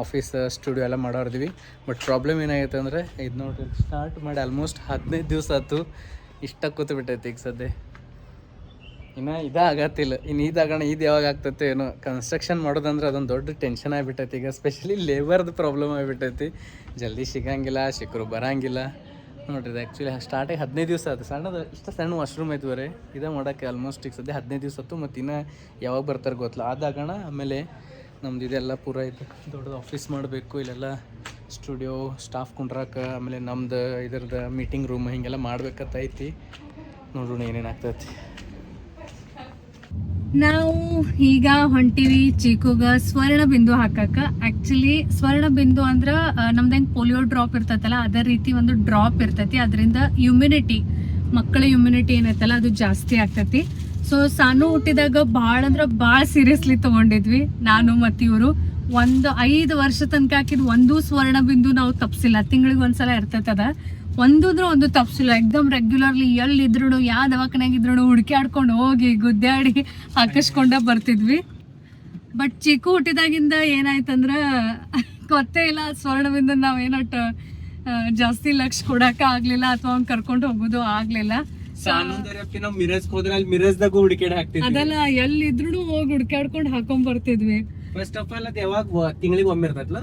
ಆಫೀಸ್ ಸ್ಟುಡಿಯೋ ಎಲ್ಲ ಮಾಡೋರ್ದಿವಿ. ಬಟ್ ಪ್ರಾಬ್ಲಮ್ ಏನಾಗೈತೆ ಅಂದರೆ ಇದು ನೋಡ್ರಿ ಸ್ಟಾರ್ಟ್ ಮಾಡಿ ಆಲ್ಮೋಸ್ಟ್ ಹದಿನೈದು ದಿವಸ ಆಯ್ತು. ಇಷ್ಟ ಕೂತು ಬಿಟ್ಟೈತಿ ಈಗ ಸದ್ಯ. ಇನ್ನು ಇದ ಆಗತ್ತಿಲ್ಲ. ಇನ್ನು ಇದಾಗೋಣ ಇದು ಯಾವಾಗ ಆಗ್ತೈತೆ ಏನೋ ಕನ್ಸ್ಟ್ರಕ್ಷನ್ ಮಾಡೋದಂದ್ರೆ ಅದೊಂದು ದೊಡ್ಡ ಟೆನ್ಷನ್ ಆಗಿಬಿಟ್ಟೈತಿ ಈಗ. ಸ್ಪೆಷಲಿ ಲೇಬರ್ದು ಪ್ರಾಬ್ಲಮ್ ಆಗಿಬಿಟ್ಟೈತಿ. ಜಲ್ದಿ ಸಿಗಂಗಿಲ್ಲ ಸಿಕ್ಕರು ಬರಂಗಿಲ್ಲ. ನೋಡ್ರಿ, ಇದು ಆ್ಯಕ್ಚುಲಿ ಸ್ಟಾರ್ಟಿಗೆ ಹದಿನೈದು ದಿವಸ ಆಯ್ತು. ಸಣ್ಣದು, ಇಷ್ಟ ಸಣ್ಣ ವಾಶ್ರೂಮ್ ಬರೀ. ಇದೇ ಮಾಡೋಕ್ಕೆ ಆಲ್ಮೋಸ್ಟ್ ಈಗ ಸದ್ಯ ಹದಿನೈದು ದಿವಸ ಆಯ್ತು, ಮತ್ತು ಇನ್ನು ಯಾವಾಗ ಬರ್ತಾರೆ ಗೊತ್ತಿಲ್ಲ. ಆದಾಗಣ ಆಮೇಲೆ ನಮ್ದು ಇದೆಲ್ಲ ಪೂರ ಇದು ದೊಡ್ಡದು ಆಫೀಸ್ ಮಾಡಬೇಕು, ಇಲ್ಲೆಲ್ಲ ಸ್ಟುಡಿಯೋ ಸ್ಟಾಫ್ ಕುಂಡ್ರಾಕ, ಆಮೇಲೆ ನಮ್ದು ಇದ್ರದ್ದು ಮೀಟಿಂಗ್ ರೂಮ್ ಹೀಗೆಲ್ಲ ಮಾಡ್ಬೇಕಂತ ಐತಿ. ನೋಡೋಣ ಏನೇನು ಆಗ್ತೈತಿ. ನಾವು ಈಗ ಹೊಂಟಿವಿ ಚೀಕುಗ ಸ್ವರ್ಣ ಬಿಂದು ಹಾಕಕ್ಕ. ಆ್ಯಕ್ಚುಲಿ ಸ್ವರ್ಣ ಬಿಂದು ಅಂದ್ರೆ ನಮ್ದು ಹೆಂಗ್ ಪೋಲಿಯೋ ಡ್ರಾಪ್ ಇರ್ತೈತಲ್ಲ, ಅದೇ ರೀತಿ ಒಂದು ಡ್ರಾಪ್ ಇರ್ತೈತಿ. ಅದರಿಂದ ಇಮ್ಯುನಿಟಿ ಮಕ್ಕಳ ಇಮ್ಯುನಿಟಿ ಏನೈತಲ್ಲ, ಅದು ಜಾಸ್ತಿ ಆಗ್ತೈತಿ. ಸೊ ಸಾನು ಹುಟ್ಟಿದಾಗ ಭಾಳ ಅಂದ್ರೆ ಭಾಳ ಸೀರಿಯಸ್ಲಿ ತಗೊಂಡಿದ್ವಿ, ನಾನು ಮತ್ತು ಇವರು. ಒಂದು ಐದು ವರ್ಷ ತನಕ ಹಾಕಿದ ಒಂದು ಸ್ವರ್ಣ ಬಿಂದು ನಾವು ತಪ್ಸಿಲ್ಲ. ತಿಂಗಳಿಗೆ ಒಂದ್ಸಲ ಇರ್ತೈತದ. ಒಂದು ಅಂದ್ರೆ ಒಂದು ತಪ್ಸಿಲ್ಲ. ಎಕ್ದಮ್ ರೆಗ್ಯುಲರ್ಲಿ ಎಲ್ಲಿದ್ರು ಯಾವ ದವಾಖಾನ್ಯಾಗ ಇದ್ರು ಹುಡುಕ್ಯಾಡ್ಕೊಂಡು ಹೋಗಿ ಗುದ್ದಾಡಿ ಹಾಕಿಸ್ಕೊಂಡ ಬರ್ತಿದ್ವಿ. ಬಟ್ ಚಿಕ್ಕು ಹುಟ್ಟಿದಾಗಿಂದ ಏನಾಯ್ತಂದ್ರೆ ಗೊತ್ತೇ ಇಲ್ಲ ಸ್ವರ್ಣವಿಂದ ನಾವ್ ಏನೊಟ್ಟ ಜಾಸ್ತಿ ಲಕ್ಷ ಕೊಡಕ್ಕ ಆಗ್ಲಿಲ್ಲ ಅಥವಾ ಅವ್ನ್ ಕರ್ಕೊಂಡು ಹೋಗೋದು ಆಗ್ಲಿಲ್ಲ. ಅದಲ್ಲ ಎಲ್ಲಿದ್ರು ಹೋಗಿ ಹುಡ್ಕಾಡ್ಕೊಂಡು ಹಾಕೊಂಡ್ ಬರ್ತಿದ್ವಿ. ಫಸ್ಟ್ ಆಫ್ ಆಲ್ ಅದು ಯಾವಾಗ ತಿಂಗಳಿಗೆ ಒಮ್ಮೆ ಇರ್ತೈತಲ್ಲ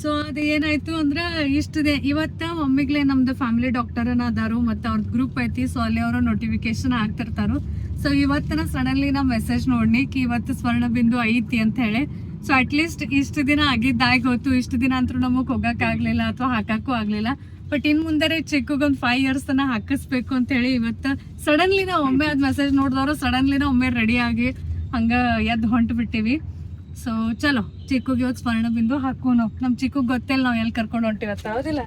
ಸೊ ಅದು ಏನಾಯ್ತು ಅಂದ್ರೆ ಇಷ್ಟಿದೆ. ಇವತ್ತ ಒಮ್ಮಿಗ್ಲೆ ನಮ್ದು ಫ್ಯಾಮಿಲಿ ಡಾಕ್ಟರ್ ಅದಾರು ಮತ್ತೆ ಅವ್ರದ್ದು ಗ್ರೂಪ್ ಐತಿ ಸೊ ಅಲ್ಲಿ ಅವರು ನೋಟಿಫಿಕೇಶನ್ ಆಗ್ತಿರ್ತಾರು ಸೊ ಇವತ್ತನ ಸಡನ್ಲಿ ನಾ ಮೆಸೇಜ್ ನೋಡ್ನಿ ಇವತ್ತು ಸ್ವರ್ಣ ಬಿಂದು ಐತಿ ಅಂತ ಹೇಳಿ. ಸೊ ಅಟ್ಲೀಸ್ಟ್ ಇಷ್ಟು ದಿನ ಆಗಿದ್ದಾಗಿ ಹೋಯ್ತು. ಇಷ್ಟು ದಿನ ಅಂತೂ ನಮಗೆ ಹೋಗಕ್ ಆಗ್ಲಿಲ್ಲ ಅಥವಾ ಹಾಕಕ್ಕೂ ಆಗಲಿಲ್ಲ. ಬಟ್ ಇನ್ ಮುಂದೆ ಚಿಕ್ಕಗೊಂದು ಫೈವ್ ಇಯರ್ಸ್ ತನ ಹಾಕಿಸ್ಬೇಕು ಅಂತ ಹೇಳಿ ಇವತ್ತು ಸಡನ್ಲಿ ನಾ ಒಮ್ಮೆ ಅದು ಮೆಸೇಜ್ ನೋಡಿದವರು ಸಡನ್ಲಿ ನಾ ಒಮ್ಮೆ ರೆಡಿ ಆಗಿ ಹಂಗ ಎದ್ದು ಹೊಂಟು ಬಿಟ್ಟಿವಿ. ಸೊ ಚಲೋ. ಚಿಕ್ಕುಗೆ ಇವತ್ತು ಸ್ವರ್ಣ ಬಿಂದು ಹಾಕೋನು ನಮ್ ಚಿಕ್ಕು ಗೊತ್ತಿಲ್ಲ ನಾವ್ ಎಲ್ಲಿ ಕರ್ಕೊಂಡು ಹೊಂಟಿವತ್ತ. ಹೌದಿಲ್ಲ?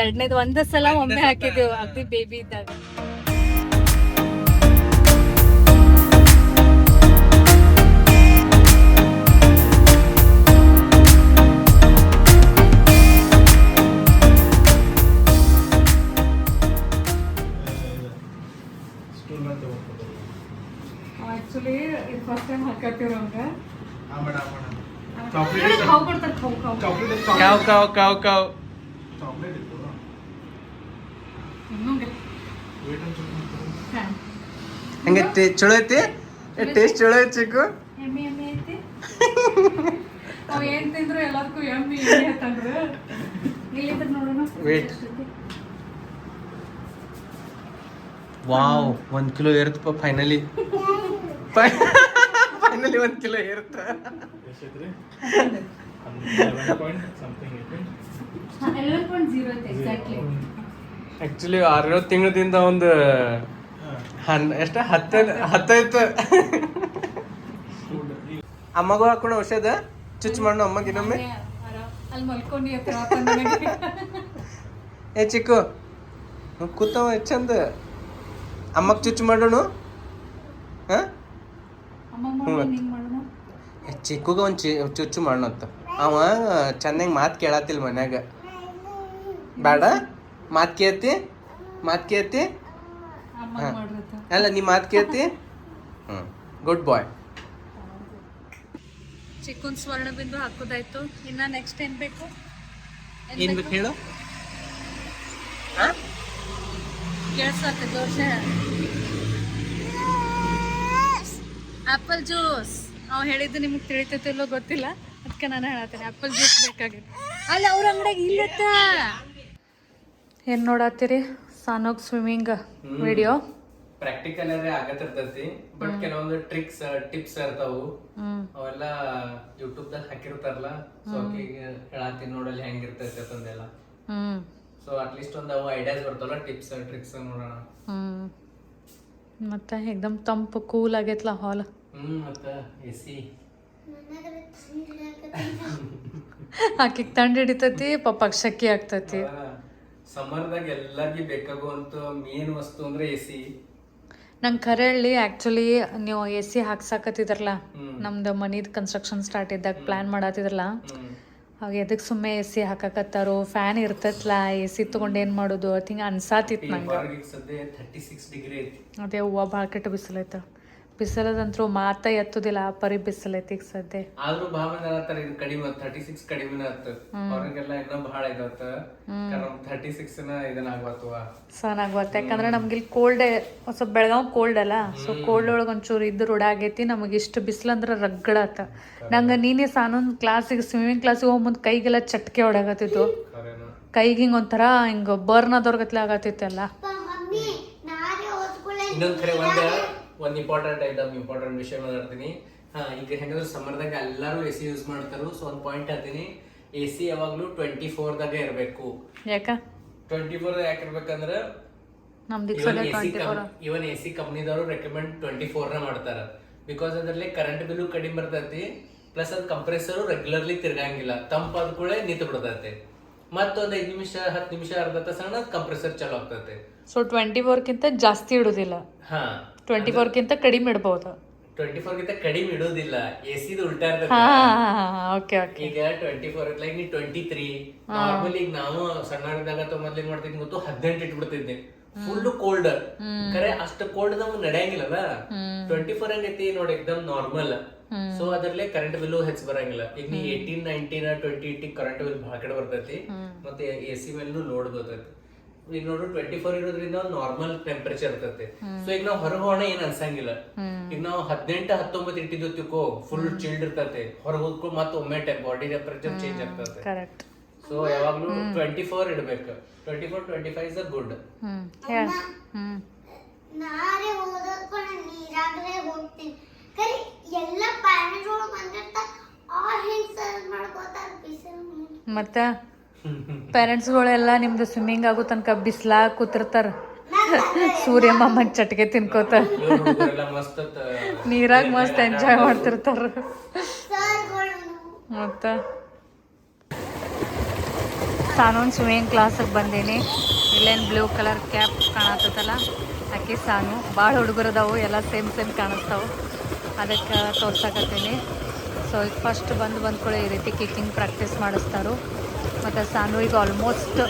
ಎರಡನೇದು ಒಂದ ಸಲ ಒಮ್ಮೆ ಹಾಕಿದೀವಿ. ಅಗ್ದಿ ಬೇಬಿ ಇದ್ದಾಗ. ಕಾವ್ ಕಾವ್ ಕಾವ್ ಕಾವ್ ಇನ್ನೊಂದು. ಹಾ. ಹಂಗೆ ಚಲೋ ಐತಿ? ಟೇಸ್ಟ್ ಚಲೋ ಐತಿ ಚಿಕ್ಕು? ಎಮ್ಮೆ ಎಮ್ಮೆ ಐತಿ. ಅವ್ ಏನ್ ತಿಂದ್ರು ಎಲ್ಲದಕ್ಕೂ ಎಮ್ಮೆ ಎಮ್ಮೆ ಅಂತಂದ್ರು. ಇಲ್ಲಿಂದ ನೋಡೋಣ. Wait. ವಾವ್ ಒಂದ್ ಕಿಲೋ ಏರ್ತಪ್ಪ ಫೈನಲಿ ಫೈನಲಿ ಒಂದ್ ಕಿಲೋ ಏರ್ತ ಎಷ್ಟಿದ್ರಿ ಆಕ್ಚುಲಿ ಆರೇಳು ತಿಂಗಳದಿಂದ ಒಂದು ಹನ್ ಎಷ್ಟ? ಹತ್ತ ಹತ್ತೈತು ಅಮ್ಮಗೂ ಹಾಕೊಂಡು ಔಷಧ ಚುಚ್ಚು ಮಾಡೋಣ ಅಮ್ಮಗೆ ಇನ್ನೊಮ್ಮೆ? *laughs* ಏ ಚಿಕ್ಕು ಕೂತವ ಚಂದ? ಅಮ್ಮಗ್ ಚುಚ್ಚು ಮಾಡೋಣ ಹಾ? ಮಾಡಿ ಚಿಕ್ಕುಗ ಒಂದು ಚಿ ಚುಚ್ಚು ಮಾಡೋಣಂತ ಅವ ಚೆನ್ನಾಗಿ ಮಾತು ಕೇಳತ್ತಿಲ್ಲ ಮನ್ಯಾಗ. ಬೇಡ ಮಾತು ಕೇಳ್ತಿ ಮಾತು ಕೇಳ್ತಿ. ಅಲ್ಲ ನೀ ಮಾತು ಕೇಳ್ತಿ. ಹ್ಞೂ ಗುಡ್ ಬಾಯ್ ಚಿಕ್ಕನ್ ಸ್ವರ್ಣ ಬಿಂದು ಹಾಕೋದಾಯ್ತು. ಇನ್ನ ನೆಕ್ಸ್ಟ್ ಏನ್ ಬೇಕು? ಏನ್ ಬೇಕು? ಹೇಳು? ಕೇಳಿಸತ್ತೆ ದೋಸೆ. ಆಪಲ್ ಜ್ಯೂಸ್ ಅವ್ ಹೇಳಿದ್ದು ನಿಮ್ಗೆ ತಿಳಿತೈತಿಲ್ಲೋ ಗೊತ್ತಿಲ್ಲ. ಅದಕ್ಕೆ ನಾನು ಹೇಳತ್ತೇನೆ ಆಪಲ್ ಜ್ಯೂಸ್ ಬೇಕಾಗಿತ್ತು. ಅಲ್ಲಿ ಅವ್ರ ಅಂಗಡಿಯಾಗ ಇಲ್ಲತ್ತ? ಏನು ನೋಡತ್ತೀರಿ? ಸಾನೋಗ್ ಸ್ವಿಮ್ಮಿಂಗ್ ವಿಡಿಯೋ ಪ್ರಾಕ್ಟಿಕಲ್ ಅದೇ ಆಗತ್ತಿರ್ತೈತಿ ಬಟ್ ಕೆಲವೊಂದು ಟ್ರಿಕ್ಸ್ ಟಿಪ್ಸ್ ಇರ್ತಾವು. ಅವೆಲ್ಲ ಯೂಟ್ಯೂಬ್ ದಾಗ ಹಾಕಿರ್ತಾರಲ್ಲ ಸೊ ಆಕಿಗೆ ಹೇಳತ್ತೀನಿ ನೋಡಲ್ಲಿ ಹೆಂಗಿರ್ತೈತಿ ಅಂತಂದೆಲ್ಲ. ಸೊ ಅಟ್ಲೀಸ್ಟ್ ಒಂದು ಅವು ಐಡಿಯಾಸ್ ಬರ್ತಾವಲ್ಲ ಟಿಪ್ಸ್ ಟ್ರಿಕ್ಸ್ ನೋಡೋಣ. ಮತ್ತೆ एकदम ತಂಪು ಕೂಲ್ ಆಗೈತ್ಲ ಹಾಲ್ ಹ್ಮ್ ಮತ್ತ ಎಸಿ *laughs* ಆಕಿಗೆ ತಂಡ ಹಿಡಿತತಿ ಪಪ್ಪಾಗ ಶಕ್ಕಿ ಆಗ್ತತಿ. ಸಮ್ಮರ್ದಾಗ ಎಲ್ಲರಿಗೂ ಬೇಕಾಗುವಂತ ಮೇನ್ ವಸ್ತು ಅಂದ್ರೆ ಎಸಿ ನಂಗೆ ಖರೆ ಹೇಳಿ ಆ್ಯಕ್ಚುಲಿ ನೀವು ಎ ಸಿ ಹಾಕ್ಸಾಕತ್ತಿದ್ರಲ್ಲ. ನಮ್ದು ಮನಿದು ಕನ್ಸ್ಟ್ರಕ್ಷನ್ ಸ್ಟಾರ್ಟ್ ಇದ್ದಾಗ ಪ್ಲ್ಯಾನ್ ಮಾಡತ್ತಿದ್ರಲ್ಲ ಅವಾಗ ಎದಕ್ಕೆ ಸುಮ್ಮನೆ ಎ ಸಿ ಹಾಕಾಕತ್ತಾರೋ ಫ್ಯಾನ್ ಇರ್ತತ್ಲ ಎ ಸಿ ತೊಗೊಂಡು ಏನು ಮಾಡೋದು ಅದು ಹಿಂಗೆ ಅನ್ಸಾತಿತ್ತು ನಂಗೆ. ಅದೇ ಹೂವು ಭಾಳ ಕೆಟ್ಟ ಬಿಸಿಲೈತೆ ಬಿಸಿಲದಂತ್ರು ಮಾತ ಎತ್ತುದಿಲ್ಲ ಆ ಪರಿ ಬಿಸಿಲೈತಿ ಈಗ ಸದ್ಯ ಆದ್ರೂ ಭಾವನೆ ಅನ್ನತ್ತಾರ ಇದು ಕಡಿಮೆ ತರ್ಟಿ ಸಿಕ್ಸ್ ಕಡಿಮೆ ಆತ. ಅವ್ರಿಗೆಲ್ಲ ಇನ್ನೂ ಬಹಳ ಇದಾತ. ಕಾರಣ ಥರ್ಟಿ ಸಿಕ್ಸ್ನ ಇದನ್ನ ಆಗ್ಬಾರ್ದುವ ಸನಾಗ್ಬತ್ತೆ ಯಾಕಂದ್ರೆ ನಮ್ಗೆ ಇಲ್ಲಿ ಕೋಲ್ಡ್ ಸ್ವಲ್ಪ ಬೆಳಗಾವ್ ಕೋಲ್ಡ್ ಅಲ್ಲ ಸೊ ಕೋಲ್ಡ್ ಒಳಗೆ ಒಂಚೂರು ಇದ್ದು ರುಡ ಆಗೈತಿ ನಮಗೆ ಇಷ್ಟು ಬಿಸಿಲಂದ್ರೆ ರಗ್ಗಡಾತ ನಂಗೆ ನೀನೇ ಸಾನೊಂದು ಕ್ಲಾಸಿಗೆ ಸ್ವಿಮ್ಮಿಂಗ್ ಕ್ಲಾಸಿಗೆ ಹೋಗ್ ಮುಂದೆ ಕೈಗೆಲ್ಲ ಚಟ್ಕೆ ಹೊಡಗತ್ತಿತ್ತು ಕೈಗೆ ಹಿಂಗೆ ಒಂಥರ ಹಿಂಗೆ ಬರ್ನ್ ಆದವ್ರ ಆಗತ್ತಿತ್ತಲ್ಲ. ಇನ್ನೊಂದ್ ಕಡೆ ಒಂದ್? ಒಂದ್ ಇಂಪಾರ್ಟೆಂಟ್ ಐಟಮ್ ಇಂಪಾರ್ಟೆಂಟ್ ವಿಷಯ ಮಾತಾಡ್ತೀನಿ ಈಗ ಹೆಂಗಂದ್ರೆ ಸಮ್ಮರ್ದಾಗ ಎಲ್ಲಾರು ಎ ಸಿ ಯೂಸ್ ಮಾಡ್ತಾರು. ಸೊ ಒಂದು ಪಾಯಿಂಟ್ ಹೇಳ್ತೀನಿ. ಎ ಸಿ ಯಾವಾಗ್ಲೂ ಟ್ವೆಂಟಿ ದಾಗ ಇರಬೇಕು. ಯಾಕ? ಟ್ವೆಂಟಿ ಫೋರ್ ಯಾಕೆ ಇರ್ಬೇಕಂದ್ರೆ ಇವನ್ ಎ ಸಿ ಕಂಪ್ನಿದವರು ರೆಕಮೆಂಡ್ ಟ್ವೆಂಟಿ ಫೋರ್ನ ಮಾಡ್ತಾರ. ಬಿಕಾಸ್ ಅದರಲ್ಲಿ ಕರೆಂಟ್ ಬಿಲ್ಲು ಕಡಿಮೆ ಬರ್ತೈತಿ. ಪ್ಲಸ್ ಅದ್ ಕಂಪ್ರೆಸರ್ ರೆಗ್ಯುಲರ್ಲಿ ತಿರ್ಗಂಗಿಲ್ಲ. ತಂಪಾದ ಕೂಡ ನಿಂತು ಬಿಡ್ತೈತಿ. ಮತ್ತೊಂದ್ ಐದ್ ನಿಮಿಷ ಹತ್ತು ನಿಮಿಷ ಅರ್ಧ ತಾಸನ ಕಂಪ್ರೆಸರ್ ಚಾಲು ಆಗ್ತೈತಿ. ಸೊ ಟ್ವೆಂಟಿ ಫೋರ್ಕ್ಕಿಂತ ಜಾಸ್ತಿ ಇಡುದಿಲ್ಲ. ಹಾ. ಟ್ವೆಂಟಿ ಫೋರ್ಕ್ಕಿಂತ ಕಡಿಮೆ ಇಡ್ಬೋದು. ಟ್ವೆಂಟಿ ಫೋರ್ ಗಿಂತ ಕಡಿಮೆ ಇಡೋದಿಲ್ಲ. ಎ ಸಿದ ಉಲ್ಟಾ ಹಾ ಓಕೆ ಓಕೆ. ಈಗ ಟ್ವೆಂಟಿ ಫೋರ್ ಲೈಕ್ ನೀ ಟ್ವೆಂಟಿ ತ್ರೀ. ನಾರ್ಮಲ್ ಈಗ ನಾವು ಸಣ್ಣದಾಗ ಮೊದ್ಲು ಏನ್ ಮಾಡ್ತಿದ್ವಿ ಗೊತ್ತು ಹದಿನೆಂಟು ಇಟ್ಬಿಡ್ತಿದ್ದೆ. ಫುಲ್ ಕೋಲ್ಡ್ ಕರೆ ಅಷ್ಟು ಕೋಲ್ಡ್ ನಮ್ಗೆ ನಡೆಯಂಗಿಲ್ಲಲ್ಲ? ಟ್ವೆಂಟಿ ಫೋರ್ ಹಂಗೈತಿ ನೋಡಿ ಎಕ್ದಮ್ ನಾರ್ಮಲ್ ಸೊ ಅದರಲ್ಲೇ ಕರೆಂಟ್ ಬಿಲ್ಲು ಹೆಚ್ಚು ಬರಂಗಿಲ್ಲ. ಈಗ ನೀ eighteen nineteen twenty eighty current bill ಬಹಳ ಕಡೆ ಬರ್ತೈತಿ. ಮತ್ತೆ ಎ ಸಿ ಮೇಲೂ ಲೋಡ್ ಬರ್ತೈತಿ. ಈಗ ನೋಡು ಟ್ವೆಂಟಿ ಫೋರ್ ಇರೋದ್ರಿಂದ ನಾರ್ಮಲ್ ಟೆಂಪರೇಚರ್ ಇರ್ತೈತಿ. ಸೊ ಈಗ ನಾವು ಹೊರಗೆ ಹೋಗೋಣ ಏನ್ ಅನ್ಸಂಗಿಲ್ಲ. ಈಗ ನಾವು ಹದಿನೆಂಟು ಹತ್ತೊಂಬತ್ತು ಇಟ್ಟಿದ್ದು ತಿಕ್ಕೋ ಫುಲ್ ಚಿಲ್ಡ್ ಇರ್ತೈತಿ. ಹೊರಗೆ ಹೋದ್ಕೊ ಮತ್ತೆ ಒಮ್ಮೆ ಬಾಡಿ ಟೆಂಪರೇಚರ್ ಚೇಂಜ್ ಆಗ್ತೈತೆ. ಕರೆಕ್ಟ್ ಸೊ ಯಾವಾಗ್ಲೂ ಟ್ವೆಂಟಿ ಫೋರ್ ಇಡ್ಬೇಕು. Twenty four twenty five is a good hmm hmm. ನಾಳೆ ಓದೋದ್ಕೊಂಡು ನೀರಾಗಲೇ ಹೋಗ್ತೀನಿ. ಕರಿ ಎಲ್ಲ ಪ್ಯಾರೆಂಟ್ಗಳು ಬಂದಿರ್ತಾರ ಅವ್ರು ಹೆಂಗ್ ಸರ್ವ್ ಮಾಡ್ಕೋತಾರ ಬಿಸಿಲು ಮತ್ತ? ಪೇರೆಂಟ್ಸ್ಗಳೆಲ್ಲ ನಿಮ್ದು ಸ್ವಿಮ್ಮಿಂಗ್ ಆಗೋ ತನಕ ಬಿಸ್ಲಾ ಕೂತಿರ್ತಾರ. ಸೂರ್ಯ ಮಾಮನ್ ಚಟ್ಕೆ ತಿನ್ಕೋತ. ನೀರಾಗ ಮಸ್ತ್ ಎಂಜಾಯ್ ಮಾಡ್ತಿರ್ತಾರ. ಮತ್ತ? ಸಾನೂನ್ ಸ್ವಿಮ್ಮಿಂಗ್ ಕ್ಲಾಸಿಗೆ ಬಂದೇನಿ. ಇಲ್ಲೇನು ಬ್ಲೂ ಕಲರ್ ಕ್ಯಾಪ್ ಕಾಣತ್ತಲ್ಲ ಆಕೆ ಸಾನು. ಭಾಳ ಹುಡುಗರದಾವು, ಎಲ್ಲ ಸೇಮ್ ಸೇಮ್ ಕಾಣಿಸ್ತಾವೆ. ಅದಕ್ಕೆ ತೋರ್ಸಕತ್ತೀನಿ. ಸೊ ಫಸ್ಟ್ ಬಂದು ಬಂದ್ಕೊಳ್ಳಿ ಈ ರೀತಿ ಕಿಕ್ಕಿಂಗ್ ಪ್ರಾಕ್ಟೀಸ್ ಮಾಡಿಸ್ತಾರು. ಮತ್ತು ಸಾನು ಈಗ ಆಲ್ಮೋಸ್ಟ್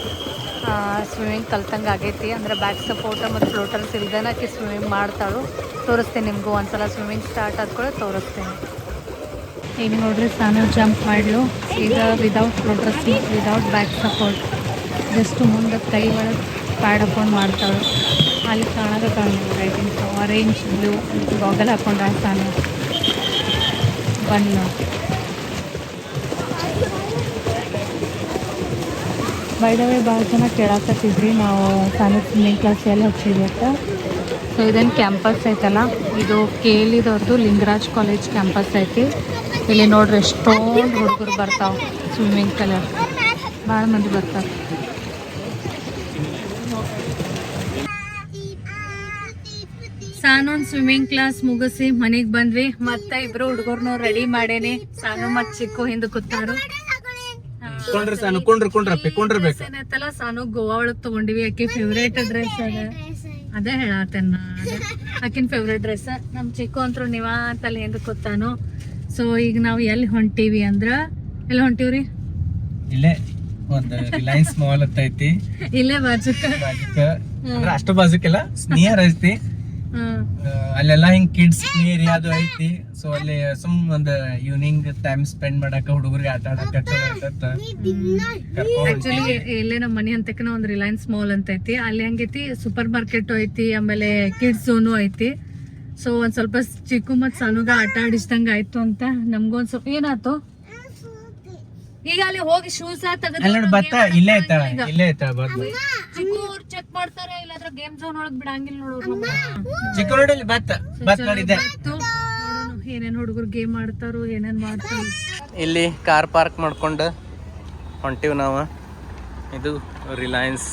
ಸ್ವಿಮ್ಮಿಂಗ್ ಕಲ್ತಂಗೆ ಆಗೈತಿ. ಅಂದರೆ ಬ್ಯಾಕ್ ಸಪೋರ್ಟ್ ಮತ್ತು ಫ್ಲೋಟರ್ಸ್ ಇಲ್ದೇನೆ ಆಕಿ ಸ್ವಿಮ್ಮಿಂಗ್ ಮಾಡ್ತಾಳು. ತೋರಿಸ್ತೀನಿ ನಿಮಗೂ ಒಂದ್ಸಲ ಸ್ವಿಮ್ಮಿಂಗ್ ಸ್ಟಾರ್ಟ್ ಆದ್ಕೊಳ್ಳೆ ತೋರಿಸ್ತೀನಿ. ಈಗ ನೋಡ್ರಿ ಸಾನು ಜಂಪ್ ಮಾಡಲು. ಈಗ without floaters without back support just ಮುಂದೆ ಕೈ ಒಳಗೆ ಪ್ಯಾಡ್ ಹಾಕೊಂಡು ಮಾಡ್ತಾಳು. ಅಲ್ಲಿ ಕಾಣೋದಕ್ಕೆ I think orange blue goggle ಹಾಕೊಂಡ ಸಾನು ಬನ್ನು ಬೈದವೇ ಭಾಳ ಜನ ಕೇಳಾಕತ್ತಿದ್ರಿ. ನಾವು ಸಾನು ಸ್ವಿಮ್ಮಿಂಗ್ ಕ್ಲಾಸ್ ಎಲ್ಲಿ ಹಚ್ಚಿದ್ವಿ ಅಂತ. ಸೊ ಇದೇನು ಕ್ಯಾಂಪಸ್ ಐತಲ್ಲ? ಇದು ಕೇಳಿದವ್ರದ್ದು ಲಿಂಗರಾಜ್ ಕಾಲೇಜ್ ಕ್ಯಾಂಪಸ್ ಐತಿ. ಇಲ್ಲಿ ನೋಡ್ರಿ ಎಷ್ಟೊಂದು ಹುಡುಗರು ಬರ್ತಾವ ಸ್ವಿಮ್ಮಿಂಗ್ ಕಲರ್ ಭಾಳ ಮಂದಿ ಬರ್ತಾರೆ. ಸಾನೊಂದು ಸ್ವಿಮ್ಮಿಂಗ್ ಕ್ಲಾಸ್ ಮುಗಿಸಿ ಮನೆಗೆ ಬಂದ್ವಿ. ಮತ್ತೆ ಇಬ್ರು ಹುಡುಗರ್ನು ರೆಡಿ ಮಾಡೇನಿ. ಸಾನು ಮತ್ ಚಿಕ್ಕು ಹಿಂದೆ ಕೂತಾರು. ಕೊಂಡ್ರಿ ಸಾನು ಕೊಂಡ್ರಿ ಕೊಂಡ್ರಪ್ಪಿ ಕೊಂಡ್ರಬೇಕು ಏನೈತಲ್ಲ ಸಾನು ಗೋವಾ ಒಳಗ್ ತಗೊಂಡಿವಿ ಆಕಿ ಫೇವ್ರೇಟ್ ಡ್ರೆಸ್ ಅದ. ಅದೇ ಹೇಳತ್ತೇನ ಆಕಿನ ಫೇವ್ರೇಟ್ ಡ್ರೆಸ್ ನಮ್ ಚಿಕ್ಕು ಅಂತೂ ನಿವಾಂತಲ್ಲಿ ಹಿಂದೆ ಕೂತಾನು. ಸೊ ಈಗ ನಾವು ಎಲ್ಲಿ ಹೊಂಟೀವಿ ಅಂದ್ರ ಎಲ್ಲಿ ಹೊಂಟಿವ್ರಿ? ಇಲ್ಲೇ ಒಂದು ರಿಲಯನ್ಸ್ ಮಾಲ್ ಅಂತ ಐತಿ. ಇಲ್ಲೇ ಬಾಜುಕ. ಅಷ್ಟು ಬಾಜುಕಿಲ್ಲ ನಿಯರ್ ಐತಿ. ಅಲ್ಲೆಲ್ಲ ಹಿಂಗ್ ಕಿಡ್ಸ್ ಪ್ಲೇ ಏರಿಯಾ ಅದು ಐತಿ? ಸೊ ಅಲ್ಲಿ ಸುಮ್ ಒಂದ್ ಈವ್ನಿಂಗ್ ಟೈಮ್ ಸ್ಪೆಂಡ್ ಮಾಡಾಕ ಹುಡುಗರಿಗೆ ಆಟ ಆಡಕ ಚಲೋ ಇರ್ತೈತ ಕರ್ಕೊಂಡ್ ಆಕ್ಚುಲಿ ಇಲ್ಲೇ ನಮ್ಮ ಮನೆ ಅಂತಕನ ಒಂದು ರಿಲಯನ್ಸ್ ಮಾಲ್ ಅಂತ ಐತಿ. ಅಲ್ಲಿ ಹಂಗೈತಿ? ಸೂಪರ್ ಮಾರ್ಕೆಟ್ ಐತಿ ಆಮೇಲೆ ಕಿಡ್ಸ್ ಝೋನು ಐತಿ. ಸೊ ಒಂದ್ ಸ್ವಲ್ಪ ಚಿಕ್ಕು ಮತ್ ಸಣ್ಣಗ ಆಟ ಆಡಿಸ್ದಂಗ ಆಯ್ತು ಅಂತ ನಮ್ಗೊಂದ್ ಸ್ವಲ್ಪ ಏನಾಯ್ತು? ಈಗ ಅಲ್ಲಿ ಹೋಗಿ ಶೂಸ್ ಅಲ್ಲಿ ನೋಡಿ ಭತ್ತ ಇಲ್ಲೇ ಐತ ಇಲ್ಲೇ ಐತ ಬದ್ ಚಿಕ್ಕು ಅವ್ರು ಚೆಕ್ ಮಾಡ್ತಾರೆ ಇಲ್ಲಾಂದ್ರೆ ಗೇಮ್ ಝೋನ್ ಒಳಗ್ ಬಿಡಂಗಿಲ್ಲ ನೋಡು ಚಿಕ್ಕ ನೋಡಿ ಇಲ್ಲಿ ಬತ್ತ ಭತ್ತ. ನೋಡಿದ್ದೆ ಏನೇನ್ ಹುಡುಗರು ಗೇಮ್ ಆಡ್ತಾರೋ ಏನೇನ್ ಮಾಡ್ತಾರೋ. ಇಲ್ಲಿ ಕಾರ್ ಪಾರ್ಕ್ ಮಾಡ್ಕೊಂಡು ಹೊಂಟಿವ್ ನಾವು. ಇದು ರಿಲಯನ್ಸ್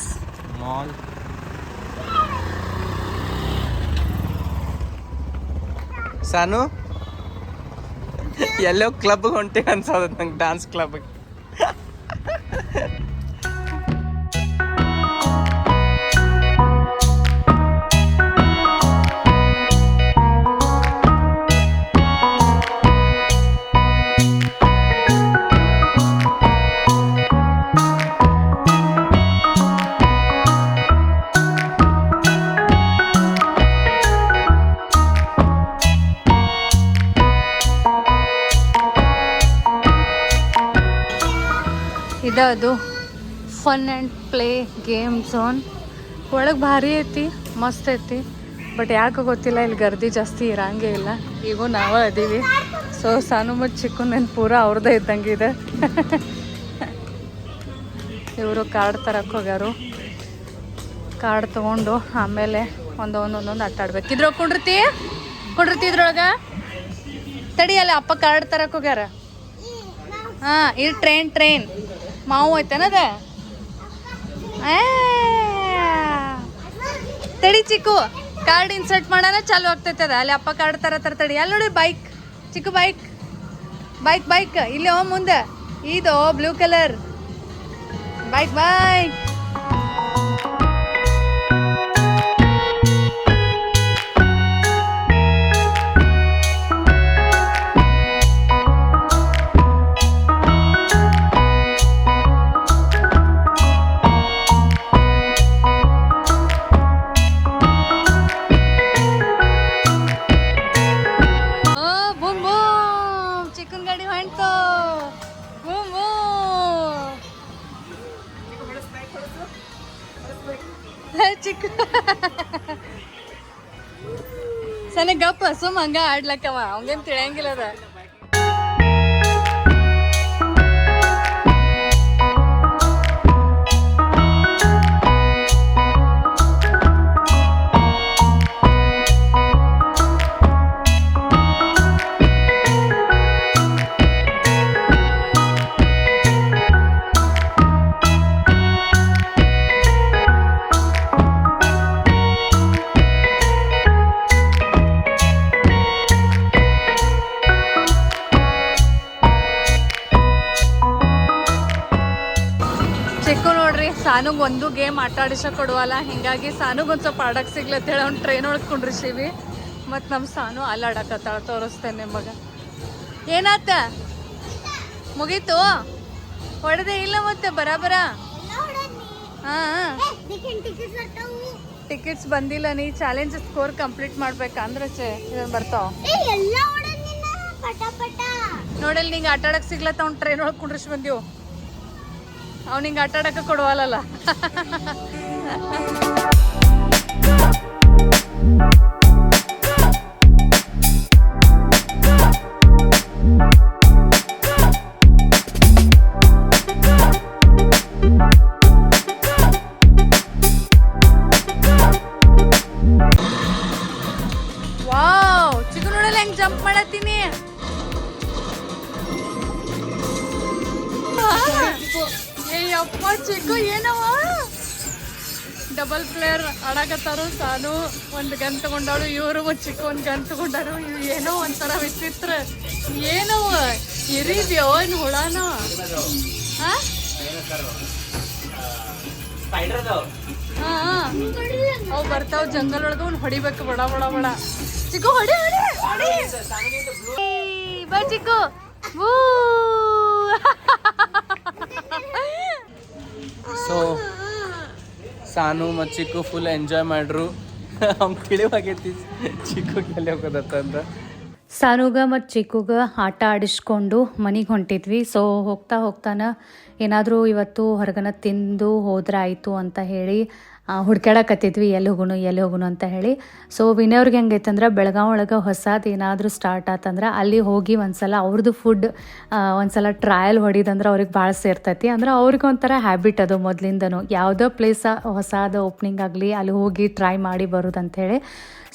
ಮಾಲ್ ಸಾನು? ಎಲ್ಲೋ ಕ್ಲಬ್ ಹೊಂಟಿವಿ ಅನ್ಸೋದ ನಂಗೆ dance club ha ha ha ಅದು fun and play game zone ಒಳಗೆ ಭಾರಿ ಐತಿ, ಮಸ್ತ್ ಐತಿ. ಬಟ್ ಯಾಕೆ ಗೊತ್ತಿಲ್ಲ, ಇಲ್ಲಿ ಗರ್ದಿ ಜಾಸ್ತಿ ಇರಂಗೇ ಇಲ್ಲ. ಈಗೂ ನಾವೇ ಅದೀವಿ. ಸೊ ಸಾನು ಮತ್ತು ಚಿಕ್ಕು ನೆನ್ ಪೂರ ಅವ್ರದ್ದೇ ಇದ್ದಂಗೆ ಇದೆ. *laughs* ಇವರು ಕಾರ್ಡ್ ತರಕ್ಕೆ ಹೋಗ್ಯಾರು. ಕಾರ್ಡ್ ತೊಗೊಂಡು ಆಮೇಲೆ ಒಂದೊಂದೊಂದೊಂದು ಒಂದೊಂದು ಆಟ ಆಡ್ಬೇಕು ಇದ್ರೊಳಗೆ ಕೊಡಿರ್ತಿ? ಕೊಡಿರ್ತಿ ಇದ್ರೊಳಗೆ? ತಡಿ ಅಲ್ಲ ಅಪ್ಪ ಕಾರ್ಡ್ ತರಕ್ಕೆ ಹೋಗ್ಯಾರ. ಹಾಂ ಇದು ಟ್ರೈನ್ ಟ್ರೈನ್ ಮಾವು ಐತೇನದ. ತಡಿ ಚಿಕ್ಕು ಕಾರ್ಡ್ ಇನ್ಸರ್ಟ್ ಮಾಡೋಣ ಚಾಲು ಆಗ್ತೈತೆ ಅದ. ಅಲ್ಲಿ ಅಪ್ಪ ಕಾರ್ಡ್ ತರ ತರ ತಡಿ. ಅಲ್ಲಿ ನೋಡಿ bike Chikku bike bike bike ಇಲ್ಲಿ ಮುಂದೆ. ಇದು ಬ್ಲೂ ಕಲರ್ ಬೈಕ್ ಬೈಕ್ ಹಂಗ ಆಡ್ಲಕ್ಕವ? ಅವಂಗೇನ್ ತಿಳಿಯಂಗಿಲ್ಲ ಅದ. ಒಂದು ಗೇಮ್ ಆಟ ಆಡಿಸ ಕೊಡುವಲ್ಲ ಹಿಂಗಾಗಿ ಸಾನುಗೊಂದು ಸ್ವಲ್ಪ ಆಡಕ್ ಸಿಗ್ಲತ್ತ ಹೇಳಿ ಅವ್ನು ಟ್ರೈನ್ ಒಳಗೆ ಕುಂಡ್ರಿಸೀವಿ. ಮತ್ತು ನಮ್ಮ ಸಾನು ಅಲ್ಲಿ ಆಡಕತ್ತಾಳ ತೋರಿಸ್ತೇನೆ ನಿಮಗೆ. ಏನಾತ? ಮುಗೀತು? ಹೊಡೆದೆ ಇಲ್ಲ ಮತ್ತೆ ಬರಾಬರ ಹಾಂ ಟಿಕೆಟ್ಸ್ ಬಂದಿಲ್ಲ ನೀ ಚಾಲೆಂಜ್ ಸ್ಕೋರ್ ಕಂಪ್ಲೀಟ್ ಮಾಡ್ಬೇಕಂದ್ರೆ ಚೆ ಇದನ್ನ ಬರ್ತಾವ? ನೋಡಲ್ಲಿ ನಿಂಗೆ ಆಟ ಆಡಕ್ ಸಿಗ್ಲತ್ತ ಅವ್ನು ಟ್ರೈನ್ ಒಳಗೆ ಕುಂಡ್ರಿಸಿ ಬಂದೀವು ಅವ್ನು ಆಟಾಡಕ್ಕೆ ಕೊಡುವಲ್ಲ ಒಂದು ಗನ್ ತಗೊಂಡಾಳು, ಇವರು ಒಂದು ಚಿಕ್ಕ ಒಂದು ಗನ್ ತಗೊಂಡಾರು, ಇವು ಏನೋ ಒಂಥರ ವಿಚಿತ್ರ. ಏನೋ ಇರಿದ್ಯೋ ಏನು ಹುಳಾನೋ. ಅವು ಬರ್ತಾವ ಜಂಗಲ್ ಒಳಗ ಒಂದು ಹೊಡಿಬೇಕು, ಬಡ ಬಡ ಬಡ. ಚಿಕ್ಕು, ಹೊಡಿ ಹೊಡಿ ಬಾ, ಚಿಕ್ಕು. ಸೊ ಸಾನು ಮತ್ತು ಚಿಕ್ಕು ಫುಲ್ ಎಂಜಾಯ್ ಮಾಡ್ರು. *laughs* ಅಂತ. ಸಾನುಗ ಮತ್ತು ಚಿಕ್ಕುಗ ಆಟ ಆಡಿಸ್ಕೊಂಡು ಮನೆಗೆ ಹೊಂಟಿದ್ವಿ. ಸೊ ಹೋಗ್ತಾ ಹೋಗ್ತಾನೆ ಏನಾದರೂ ಇವತ್ತು ಹೊರಗನ ತಿಂದು ಹೋದ್ರೆ ಆಯಿತು ಅಂತ ಹೇಳಿ ಹುಡ್ಕ್ಯಾಡಕತ್ತಿದ್ವಿ, ಎಲ್ಲಿ ಹೋಗುನು ಎಲ್ಲಿ ಹೋಗುನು ಅಂತ ಹೇಳಿ. ಸೊ ವಿನಯವ್ರಿಗೆ ಹೆಂಗೈತೆ ಅಂದ್ರೆ ಬೆಳಗಾವ್ ಒಳಗೆ ಹೊಸದು ಏನಾದರೂ ಸ್ಟಾರ್ಟ್ ಆತಂದ್ರೆ ಅಲ್ಲಿ ಹೋಗಿ ಒಂದ್ಸಲ ಅವ್ರದ್ದು ಫುಡ್ ಒಂದ್ಸಲ ಟ್ರಯಲ್ ಹೊಡಿದಂದ್ರೆ ಅವ್ರಿಗೆ ಭಾಳ ಸೇರ್ತೈತಿ. ಅಂದ್ರೆ ಅವ್ರಿಗೆ ಒಂಥರ ಹ್ಯಾಬಿಟ್ ಅದು ಮೊದಲಿಂದನೂ. ಯಾವುದೋ ಪ್ಲೇಸ ಹೊಸದ ಓಪನಿಂಗ್ ಆಗಲಿ, ಅಲ್ಲಿ ಹೋಗಿ ಟ್ರೈ ಮಾಡಿ ಬರೋದು ಅಂಥೇಳಿ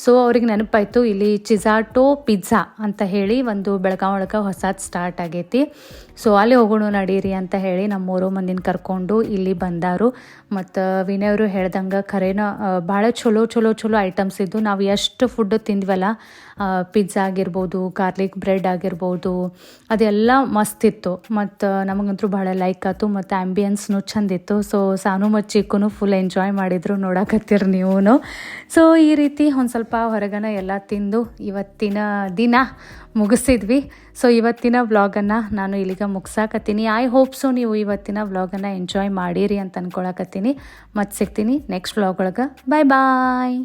ಸೊ ಅವ್ರಿಗೆ ನೆನಪಾಯಿತು, ಇಲ್ಲಿ ಚಿಜಾಟೋ ಪಿಜ್ಜಾ ಅಂತ ಹೇಳಿ ಒಂದು ಬೆಳಗಾವ್ ಒಳಗೆ ಹೊಸದು ಸ್ಟಾರ್ಟ್ ಆಗೈತಿ. ಸೊ ಅಲ್ಲಿ ಹೋಗೋಣ ನಡೀರಿ ಅಂತ ಹೇಳಿ ನಮ್ಮ ಮೂರು ಮಂದಿನ ಕರ್ಕೊಂಡು ಇಲ್ಲಿ ಬಂದಾರು. ಮತ್ತು ವಿನಯವರು ಹೇಳ್ದಂಗೆ ಖರೇನ ಭಾಳ ಚಲೋ ಚಲೋ ಚಲೋ ಐಟಮ್ಸ್ ಇದ್ದು ನಾವು ಎಷ್ಟು ಫುಡ್ ತಿಂದ್ವಲ್ಲ ಪಿಜ್ಜಾ ಆಗಿರ್ಬೋದು ಗಾರ್ಲಿಕ್ ಬ್ರೆಡ್ ಆಗಿರ್ಬೋದು, ಅದೆಲ್ಲ ಮಸ್ತ್ ಇತ್ತು. ಮತ್ತು ನಮಗಂತೂ ಭಾಳ ಲೈಕ್ ಆಯ್ತು ಮತ್ತು ಆ್ಯಂಬಿಯನ್ಸ್ನು ಇತ್ತು. ಸೊ ಸಾನು ಮತ್ತು ಫುಲ್ ಎಂಜಾಯ್ ಮಾಡಿದ್ರು, ನೋಡಕತ್ತೀರಿ ನೀವು ಸೊ ಈ ರೀತಿ ಒಂದು ಸ್ವಲ್ಪ ಹೊರಗನ ಎಲ್ಲ ತಿಂದು ಇವತ್ತಿನ ದಿನ ಮುಗಿಸಿದ್ವಿ. ಸೊ ಇವತ್ತಿನ ವ್ಲಾಗನ್ನು ನಾನು ಇಲ್ಲಿಗ ಮುಗಿಸಾಕತ್ತೀನಿ. ಐ ಹೋಪ್ ಸೊ ನೀವು ಇವತ್ತಿನ ವ್ಲಾಗನ್ನು ಎಂಜಾಯ್ ಮಾಡಿರಿ ಅಂತ ಅಂದ್ಕೊಳಕತ್ತೀನಿ ಮತ್ತು ಸಿಗ್ತೀನಿ ನೆಕ್ಸ್ಟ್ ವ್ಲಾಗ್ ಒಳಗೆ. ಬಾಯ್ ಬಾಯ್